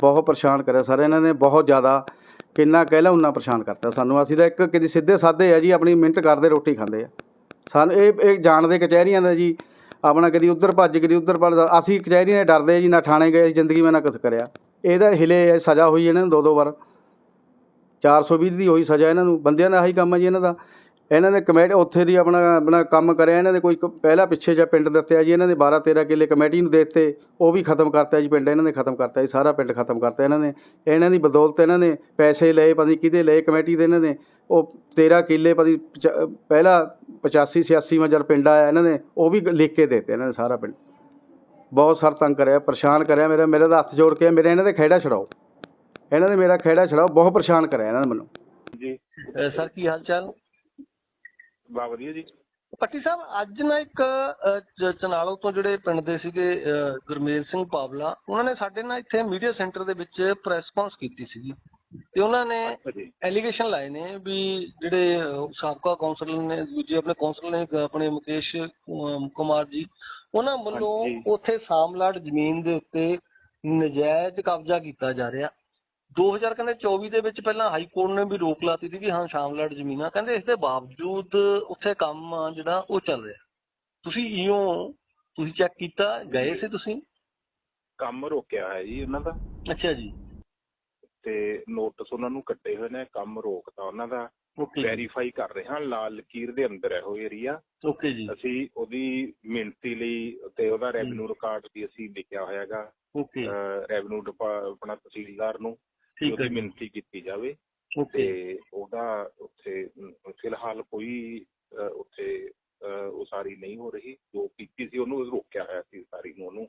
ਬਹੁਤ ਪਰੇਸ਼ਾਨ ਕਰਿਆ ਸਰ ਇਹਨਾਂ ਨੇ ਬਹੁਤ ਜ਼ਿਆਦਾ ਕਿੰਨਾ ਕਹਿ ਲਾ ਉਨਾ ਪਰੇਸ਼ਾਨ ਕਰਤਾ ਸਾਨੂੰ। ਅਸੀਂ ਤਾਂ ਇੱਕ ਕਿਤੇ ਸਿੱਧੇ ਸਾਦੇ ਆ ਜੀ ਆਪਣੀ ਮਿਹਨਤ ਕਰਦੇ ਰੋਟੀ ਖਾਂਦੇ ਆ। ਸਾਨੂੰ ਇਹ ਇਹ ਜਾਣਦੇ ਕਚਹਿਰੀਆਂ ਦਾ ਜੀ ਆਪਣਾ ਕਦੀ ਉੱਧਰ ਭੱਜ ਕਦੀ ਉੱਧਰ ਭੱਜ ਅਸੀਂ ਕਚਹਿਰੀਆਂ ਦੇ ਡਰਦੇ ਜੀ ਨਾ ਥਾਣੇ ਗਏ ਜ਼ਿੰਦਗੀ ਮੈਂ ਨਾ ਕੁਛ ਕਰਿਆ। ਇਹਦਾ ਹਿਲੇ ਸਜ਼ਾ ਹੋਈ ਇਹਨਾਂ ਨੂੰ ਦੋ ਦੋ ਵਾਰ। 420 ਦੀ ਹੋਈ ਸਜ਼ਾ ਇਹਨਾਂ ਨੂੰ। ਬੰਦਿਆਂ ਦਾ ਆਹੀ ਕੰਮ ਹੈ ਜੀ ਇਹਨਾਂ ਦਾ। ਇਹਨਾਂ ਨੇ ਕਮੇਟੀ ਉੱਥੇ ਦੀ ਆਪਣਾ ਆਪਣਾ ਕੰਮ ਕਰਿਆ। ਇਹਨਾਂ ਨੇ ਕੋਈ ਪਹਿਲਾ ਪਿੱਛੇ ਜਿਹਾ ਪਿੰਡ ਦਿੱਤੇ ਆ ਜੀ। ਇਹਨਾਂ ਨੇ 12 13 ਕਿੱਲੇ ਕਮੇਟੀ ਨੂੰ ਦੇਤੇ। ਉਹ ਵੀ ਖਤਮ ਕਰਤਾ ਜੀ ਪਿੰਡ। ਇਹਨਾਂ ਨੇ ਖਤਮ ਕਰਤਾ ਜੀ। ਸਾਰਾ ਪਿੰਡ ਖਤਮ ਕਰਤਾ ਇਹਨਾਂ ਨੇ। ਇਹਨਾਂ ਦੀ ਬਦੌਲਤ ਇਹਨਾਂ ਨੇ ਪੈਸੇ ਲਏ, ਪਤਾ ਨਹੀਂ ਕਿਹਦੇ ਲਏ ਕਮੇਟੀ ਦੇ ਇਹਨਾਂ ਨੇ। ਉਹ 13 ਕਿੱਲੇ ਪਤੀ ਨਹੀਂ ਪਹਿਲਾ 85 86 ਮਜਰ ਪਿੰਡ ਆਇਆ ਇਹਨਾਂ ਨੇ, ਉਹ ਵੀ ਲਿਖ ਕੇ ਦੇਤੇ ਇਹਨਾਂ ਨੇ ਸਾਰਾ ਪਿੰਡ। ਬਹੁਤ ਸਰ ਤੰਗ ਕਰਿਆ ਪਰੇਸ਼ਾਨ ਕਰਿਆ ਮੇਰਾ ਮੇਰੇ ਦਾ ਹੱਥ ਜੋੜ ਕੇ ਮੇਰੇ ਇਹਨਾਂ ਦੇ ਖਹਿੜਾ ਛਡਾਓ। ਇਹਨਾਂ ਨੇ ਮੇਰਾ ਖਹਿੜਾ ਛਡਾਓ ਬਹੁਤ ਪਰੇਸ਼ਾਨ ਕਰਿਆ ਇਹਨਾਂ ਨੇ ਮੈਨੂੰ। ਸਰ ਕੀ ਹਾਲ ਚਾਲ ਬਾ ਵਧੀਆ ਜੀ। ਪੱਟੀ ਸਾਹਿਬ ਅੱਜ ਨਾ ਇੱਕ ਚਨਾਲੋ ਤੋਂ ਜਿਹੜੇ ਪਿੰਡ ਦੇ ਸੀਗੇ ਗੁਰਮੇਲ ਸਿੰਘ ਪਾਵਲਾ ਉਹਨਾਂ ਨੇ ਸਾਡੇ ਨਾਲ ਇੱਥੇ ਮੀਡੀਆ ਸੈਂਟਰ ਦੇ ਵਿੱਚ ਪ੍ਰੈਸ ਕਾਨਫਰੰਸ ਕੀਤੀ ਸੀਗੀ। ਤੇ ਉਹਨਾਂ ਨੇ ਜੀ। ਐਲੀਗੇਸ਼ਨ ਲਾਏ ਨੇ ਵੀ ਜਿਹੜੇ ਸਾਬਕਾ ਕਾਉਂਸਲਰ ਨੇ ਦੂਜੇ ਆਪਣੇ ਕਾਉਂਸਲਰ ਨੇ ਆਪਣੇ ਮੁਕੇਸ਼ ਕੁਮਾਰ ਜੀ ਉਹਨਾਂ ਵੱਲੋਂ। ਉੱਥੇ ਸਾਮਲਾਟ ਜ਼ਮੀਨ ਦੇ ਉੱਤੇ ਨਜਾਇਜ਼ ਕਬਜ਼ਾ ਕੀਤਾ ਜਾ ਰਿਹਾ। 2000 ਕਹਿੰਦੇ 24 ਦੇ ਵਿੱਚ ਪਹਿਲਾਂ ਹਾਈ ਕੋਰਟ ਨੇ ਵੀ ਰੋਕ ਲਾਤੀ ਸੀ ਕਿ ਹਾਂ ਸ਼ਾਮਲਾਟ ਜ਼ਮੀਨਾਂ ਕਹਿੰਦੇ ਇਸ ਦੇ ਬਾਵਜੂਦ ਉੱਥੇ ਕੰਮ ਜਿਹੜਾ ਉਹ ਚੱਲ ਰਿਹਾ। ਤੁਸੀਂ ਇਉਂ ਤੁਸੀਂ ਚੈੱਕ ਕੀਤਾ ਗਏ ਸੀ ਤੁਸੀਂ? ਕੰਮ ਰੋਕਿਆ ਹੈ ਜੀ ਉਹਨਾਂ ਦਾ। ਅੱਛਾ ਜੀ। ਤੇ ਨੋਟਿਸ ਉਹਨਾਂ ਨੂੰ ਕੱਟੇ ਹੋਏ ਨੇ ਕੰਮ ਰੋਕਤਾ ਉਹਨਾਂ ਦਾ। ਵੈਰੀਫਾਈ ਕਰ ਰਹੇ ਹਾਂ ਲਾਲ ਲਕੀਰ ਦੇ ਅੰਦਰ ਹੈ ਉਹ ਏਰੀਆ ਓਕੇ ਜੀ। ਅਸੀਂ ਉਹਦੀ ਤੇ ਉਹਦਾ ਰੈਵਨਿਊ ਰਿਕਾਰਡ ਵੀ ਅਸੀਂ ਲਿਖਿਆ ਹੋਇਆਗਾ ਓਕੇ। ਰੈਵਨਿਊ ਆਪਣਾ ਤਹਿਸੀਲਦਾਰ ਨੂੰ ਠੀਕ ਹੈ ਮਿਣਤੀ ਕੀਤੀ ਜਾਵੇ। ਤੇ ਉਹਦਾ ਉੱਥੇ ਫਿਲਹਾਲ ਕੋਈ ਉੱਥੇ ਉਸਾਰੀ ਨਹੀਂ ਹੋ ਰਹੀ। ਜੋ ਕੀਤੀ ਸੀ ਉਹਨੂੰ ਰੋਕਿਆ ਹੋਇਆ ਸੀ ਸਾਰੀ ਨੂੰ ਉਹਨੂੰ।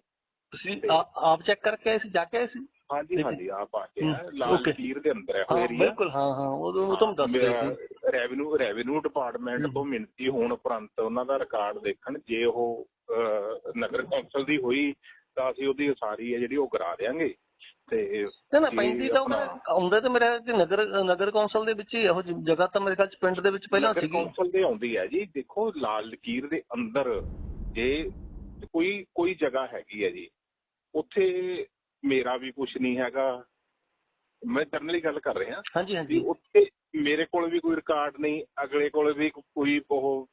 ਤੁਸੀਂ ਆਪ ਚੈੱਕ ਕਰਕੇ ਆਏ ਸੀ ਜਾ ਕੇ ਸੀ? ਹਾਂਜੀ। ਹਾਂਜੀ ਆਪ ਆ ਕੇ ਲਾਲ. ਲਕੀਰ ਦੇ ਅੰਦਰ ਹੈ ਉਹ ਏਰੀਆ ਬਿਲਕੁਲ ਹਾਂ ਹਾਂ ਉਹ ਤੁਹਾਨੂੰ ਦੱਸ ਰਹੇ ਸੀ। Revenue revenue department. ਤੋਂ ਮਿਣਤੀ ਹੋਣ ਉਪਰੰਤ ਉਹਨਾਂ ਦਾ ਰਿਕਾਰਡ ਦੇਖਣ। ਜੇ ਉਹ ਨਗਰ ਕੌਂਸਲ ਦੀ ਹੋਈ ਤਾਂ ਅਸੀਂ ਉਹਦੀ ਉਸਾਰੀ ਹੈ ਜਿਹੜੀ ਉਹ ਕਰਾ ਦੇਾਂਗੇ ਤੇ ਨਾ ਨਾ ਪੈਂਦੀ ਤਾਂ ਆਉਂਦਾ ਤਾਂ ਮੇਰੇ ਨਗਰ ਨਗਰ ਕੌਂਸਲ ਦੇ ਵਿੱਚ ਹੀ ਇਹੋ ਜਗ੍ਹਾ ਤਾਂ ਮੇਰੇ ਖਿਆਲ ਚ ਪਿੰਡ ਦੇ ਵਿੱਚ ਪਹਿਲਾਂ ਨਗਰ ਸੀਗੀ। ਕੌਂਸਲ ਦੇ ਆਉਂਦੀ ਹੈ ਜੀ। ਦੇਖੋ ਲਾਲ ਲਕੀਰ ਦੇ ਅੰਦਰ ਜੇ ਕੋਈ ਕੋਈ ਜਗ੍ਹਾ ਹੈਗੀ ਹੈ ਜੀ ਉੱਥੇ ਮੇਰਾ ਵੀ ਕੁਝ ਨਹੀਂ ਹੈਗਾ। ਮੈਂ ਜਨਰਲੀ ਗੱਲ ਕਰ ਰਿਹਾ ਹਾਂਜੀ ਹਾਂਜੀ। ਉੱਥੇ ਮੇਰੇ ਕੋਲ ਵੀ ਕੋਈ ਰਿਕਾਰਡ ਨਹੀਂ ਅਗਲੇ ਕੋਲ ਵੀ ਕੋਈ ਉਹ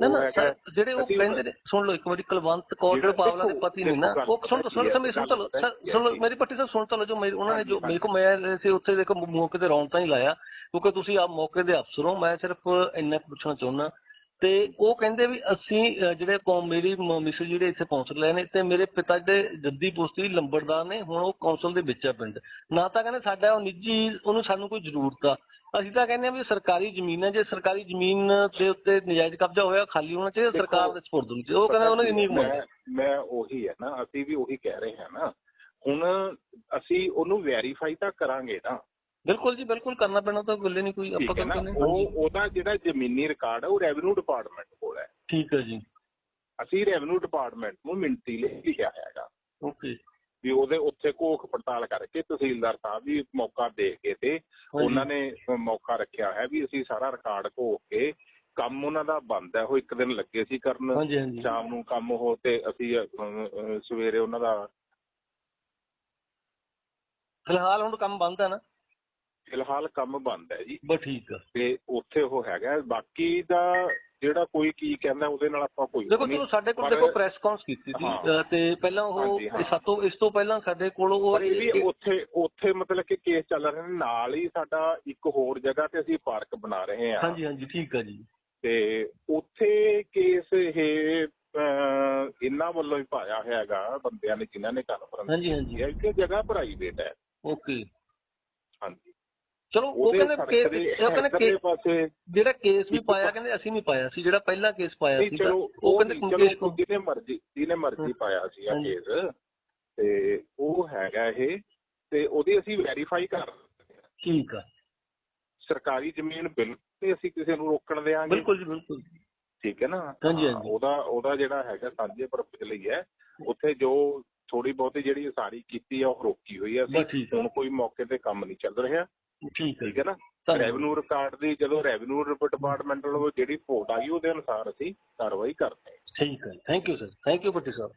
ਨਾ ਨਾ ਸਰ ਜਿਹੜੇ ਉਹ ਕਹਿੰਦੇ ਨੇ ਸੁਣ ਲਓ ਇੱਕ ਵਾਰੀ ਕੁਲਵੰਤ ਕੌਰ ਜਿਹੜਾ ਦੇ ਪਾਵਲਾ ਦੇ ਪਤੀ ਨੇ ਨਾ ਉਹ ਸੁਣ ਸੁਣ ਸਮੇਂ ਸੁਣ ਸੁਣ ਲਓ ਜੀ। ਮੇਰੀ ਪੱਟੀ ਸਾਹਿਬ ਸੁਣ ਤਲੋ ਜੋ ਮੇਰੇ ਉਹਨਾਂ ਨੇ ਜੋ ਮੇਰੇ ਕੋ ਮੈਂ ਸੀ ਉੱਥੇ ਦੇਖੋ ਮੌਕੇ ਤੇ ਰੌਣਕਾਂ ਹੀ ਲਾਇਆ ਕਿਉਂਕਿ ਤੁਸੀਂ ਆਪ ਮੌਕੇ ਦੇ ਅਫਸਰ ਹੋ ਮੈਂ ਸਿਰਫ ਇੰਨਾ ਪੁੱਛਣਾ ਚਾਹੁੰਦਾ। ਤੇ ਉਹ ਕਹਿੰਦੇ ਵੀ ਅਸੀਂ ਜਿਹੜੇ ਕੌਮ ਮੇਰੀ ਮਿਸ ਜਿਹੜੇ ਇੱਥੇ ਕੌਂਸਲ ਲਏ ਨੇ ਤੇ ਮੇਰੇ ਪਿਤਾ ਦੇ ਜੱਦੀ ਪੁਸ਼ਤੀ ਲੰਬੜਦਾਰ ਨੇ ਹੁਣ ਉਹ ਕੌਂਸਲ ਦੇ ਵਿੱਚ ਆ ਪਿੰਡ। ਨਾ ਤਾਂ ਕਹਿੰਦੇ ਸਾਡਾ ਉਹ ਨਿੱਜੀ ਉਹਨੂੰ ਸਾਨੂੰ ਕੋਈ ਜ਼ਰੂਰਤ ਆ। ਅਸੀਂ ਤਾਂ ਕਹਿੰਦੇ ਆ ਵੀ ਸਰਕਾਰੀ ਜ਼ਮੀਨ ਹੈ ਜੇ ਸਰਕਾਰੀ ਜ਼ਮੀਨ ਦੇ ਉੱਤੇ ਨਜਾਇਜ਼ ਕਬਜ਼ਾ ਹੋਇਆ ਖਾਲੀ ਹੋਣਾ ਚਾਹੀਦਾ ਸਰਕਾਰ ਦੇ ਸਪੁਰਦ ਹੋਣੀ ਚਾਹੀਦੀ ਉਹ ਕਹਿੰਦਾ ਉਹਨਾਂ ਦੀ ਨੀਂਹ ਮੰਗ ਮੈਂ ਮੈਂ ਉਹੀ ਹੈ ਨਾ ਅਸੀਂ ਵੀ ਉਹੀ ਕਹਿ ਰਹੇ ਹਾਂ ਨਾ। ਹੁਣ ਅਸੀਂ ਉਹਨੂੰ ਵੈਰੀਫਾਈ ਤਾਂ ਕਰਾਂਗੇ ਨਾ। ਬਿਲਕੁਲ ਜੀ ਬਿਲਕੁਲ ਕਰਨਾ ਪੈਣਾ ਤਾਂ ਗੱਲੇ ਨਹੀਂ ਕੋਈ ਆਪਾਂ ਕਹਿੰਦੇ ਉਹ ਉਹਦਾ ਜਿਹੜਾ ਜ਼ਮੀਨੀ ਰਿਕਾਰਡ ਹੈ ਉਹ ਰੈਵਨਿਊ ਡਿਪਾਰਟਮੈਂਟ ਕੋਲ ਹੈ। ਠੀਕ ਹੈ ਜੀ। ਅਸੀਂ ਰੈਵਨਿਊ ਡਿਪਾਰਟਮੈਂਟ ਨੂੰ ਮਿਣਤੀ ਲਈ ਲਿਖਿਆ ਹੈਗਾ। ਓਕੇ। ਵੀ ਉਹਦੇ ਉੱਥੇ ਘੋਖ ਪੜਤਾਲ ਕਰਕੇ ਤਹਿਸੀਲਦਾਰ ਸਾਹਿਬ ਵੀ ਮੌਕਾ ਦੇ ਕੇ ਤੇ ਉਹਨਾਂ ਨੇ ਮੌਕਾ ਰੱਖਿਆ ਹੈ ਵੀ ਅਸੀਂ ਸਾਰਾ ਰਿਕਾਰਡ ਘੋਖ ਕੇ ਕੰਮ ਉਹਨਾਂ ਦਾ ਬੰਦ ਹੈ ਉਹ ਇੱਕ ਦਿਨ ਲੱਗੇ ਸੀ ਕਰਨ। ਸ਼ਾਮ ਨੂੰ ਕੰਮ ਉਹ ਤੇ ਅਸੀਂ ਸਵੇਰੇ ਉਹਨਾਂ ਦਾ ਫਿਲਹਾਲ ਹੁਣ ਕੰਮ ਬੰਦ ਹੈ ਨਾ? ਫਿਲਹਾਲ ਕੰਮ ਬੰਦ ਹੈ ਜੀ। ਬਸ ਠੀਕ ਆ। ਤੇ ਉੱਥੇ ਉਹ ਹੈਗਾ ਬਾਕੀ ਦਾ ਜਿਹੜਾ ਕੋਈ ਕੀ ਕਹਿੰਦਾ ਉਹਦੇ ਨਾਲ ਆਪਾਂ ਕੋਈ ਦੇਖੋ ਚਲੋ ਸਾਡੇ ਕੋਲ ਦੇਖੋ ਪ੍ਰੈਸ ਕਾਨਫਰੰਸ ਕੀਤੀ ਸੀ ਤੇ ਪਹਿਲਾਂ ਉਹ ਸਾਤੋਂ ਇਸ ਤੋਂ ਪਹਿਲਾਂ ਸਾਡੇ ਕੋਲ ਉਹ ਇਹ ਉੱਥੇ ਉੱਥੇ ਮਤਲਬ ਕਿ ਕੇਸ ਚੱਲ ਰਹੇ ਨੇ। ਨਾਲ ਹੀ ਸਾਡਾ ਇੱਕ ਹੋਰ ਜਗ੍ਹਾ ਤੇ ਅਸੀਂ ਪਾਰਕ ਬਣਾ ਰਹੇ ਹਾਂ। ਹਾਂਜੀ ਹਾਂਜੀ ਠੀਕ ਆ ਜੀ। ਤੇ ਉੱਥੇ ਕੇਸ ਇਹ ਇਹਨਾਂ ਵੱਲੋਂ ਹੀ ਪਾਇਆ ਹੋਇਆ ਹੈਗਾ ਬੰਦਿਆਂ ਨੇ ਜਿਨ੍ਹਾਂ ਨੇ ਕਾਨਫਰੰਸ ਹਾਂਜੀ ਹਾਂਜੀ। ਇਹ ਕਿ ਜਗ੍ਹਾ ਪ੍ਰਾਈਵੇਟ ਹੈ। ਓਕੇ ਹਾਂਜੀ। ਚਲੋ ਉਹ ਕਹਿੰਦੇ ਕਿ ਦੇ ਉਹ ਕਹਿੰਦੇ ਕਿ ਪਾਸੇ ਜਿਹੜਾ ਕੇਸ ਵੀ ਪਾਇਆ ਕਹਿੰਦੇ ਅਸੀਂ ਨਹੀਂ ਪਾਇਆ ਸੀ ਜਿਹੜਾ ਪਹਿਲਾਂ ਕੇਸ ਪਾਇਆ ਸੀ ਉਹ ਕਹਿੰਦੇ ਮੁਕੇਸ਼ ਤੋਂ ਜਿਹਨੇ ਮਰਜ਼ੀ ਜਿਹਨੇ ਮਰਜ਼ੀ। ਪਾਇਆ ਸੀ ਆ। ਕੇਸ ਤੇ ਉਹ ਹੈਗਾ ਇਹ ਤੇ ਉਹਦੀ ਅਸੀਂ ਵੈਰੀਫਾਈ ਕਰ। ਠੀਕ ਆ। ਸਰਕਾਰੀ ਜ਼ਮੀਨ ਬਿਲਕੁਲ ਤੇ ਅਸੀਂ ਕਿਸੇ ਨੂੰ ਰੋਕਣ ਦੇਾਂਗੇ ਬਿਲਕੁਲ ਜੀ ਬਿਲਕੁਲ ਠੀਕ ਹੈ ਨਾ? ਹਾਂਜੀ, ਹਾਂਜੀ। ਉਹਦਾ ਉਹਦਾ ਜਿਹੜਾ ਹੈਗਾ ਸਾਂਝੇ ਪਰਪਸ ਲਈ ਹੈ। ਉੱਥੇ ਜੋ ਥੋੜੀ ਬਹੁਤੀ ਜਿਹੜੀ ਉਸਾਰੀ ਕੀਤੀ ਆ ਉਹ ਰੋਕੀ ਹੋਈ ਆ। ਅਸੀਂ ਹੁਣ ਕੋਈ ਮੌਕੇ ਤੇ ਕੰਮ ਨਹੀਂ ਚੱਲ ਰਿਹਾ। ਠੀਕ ਹੈ ਠੀਕ ਹੈ ਨਾ। ਰੈਵਨਿਊ ਰਿਕਾਰਡ ਦੀ ਜਦੋਂ ਰੈਵਨਿਊ ਡਿਪਾਰਟਮੈਂਟ ਵੱਲੋਂ ਜਿਹੜੀ ਰਿਪੋਰਟ ਆਈ ਉਹਦੇ ਅਨੁਸਾਰ ਅਸੀਂ ਕਾਰਵਾਈ ਕਰਦੇ ਹਾਂ। ਠੀਕ ਹੈ thank you sir thank you Bhatti Sahib.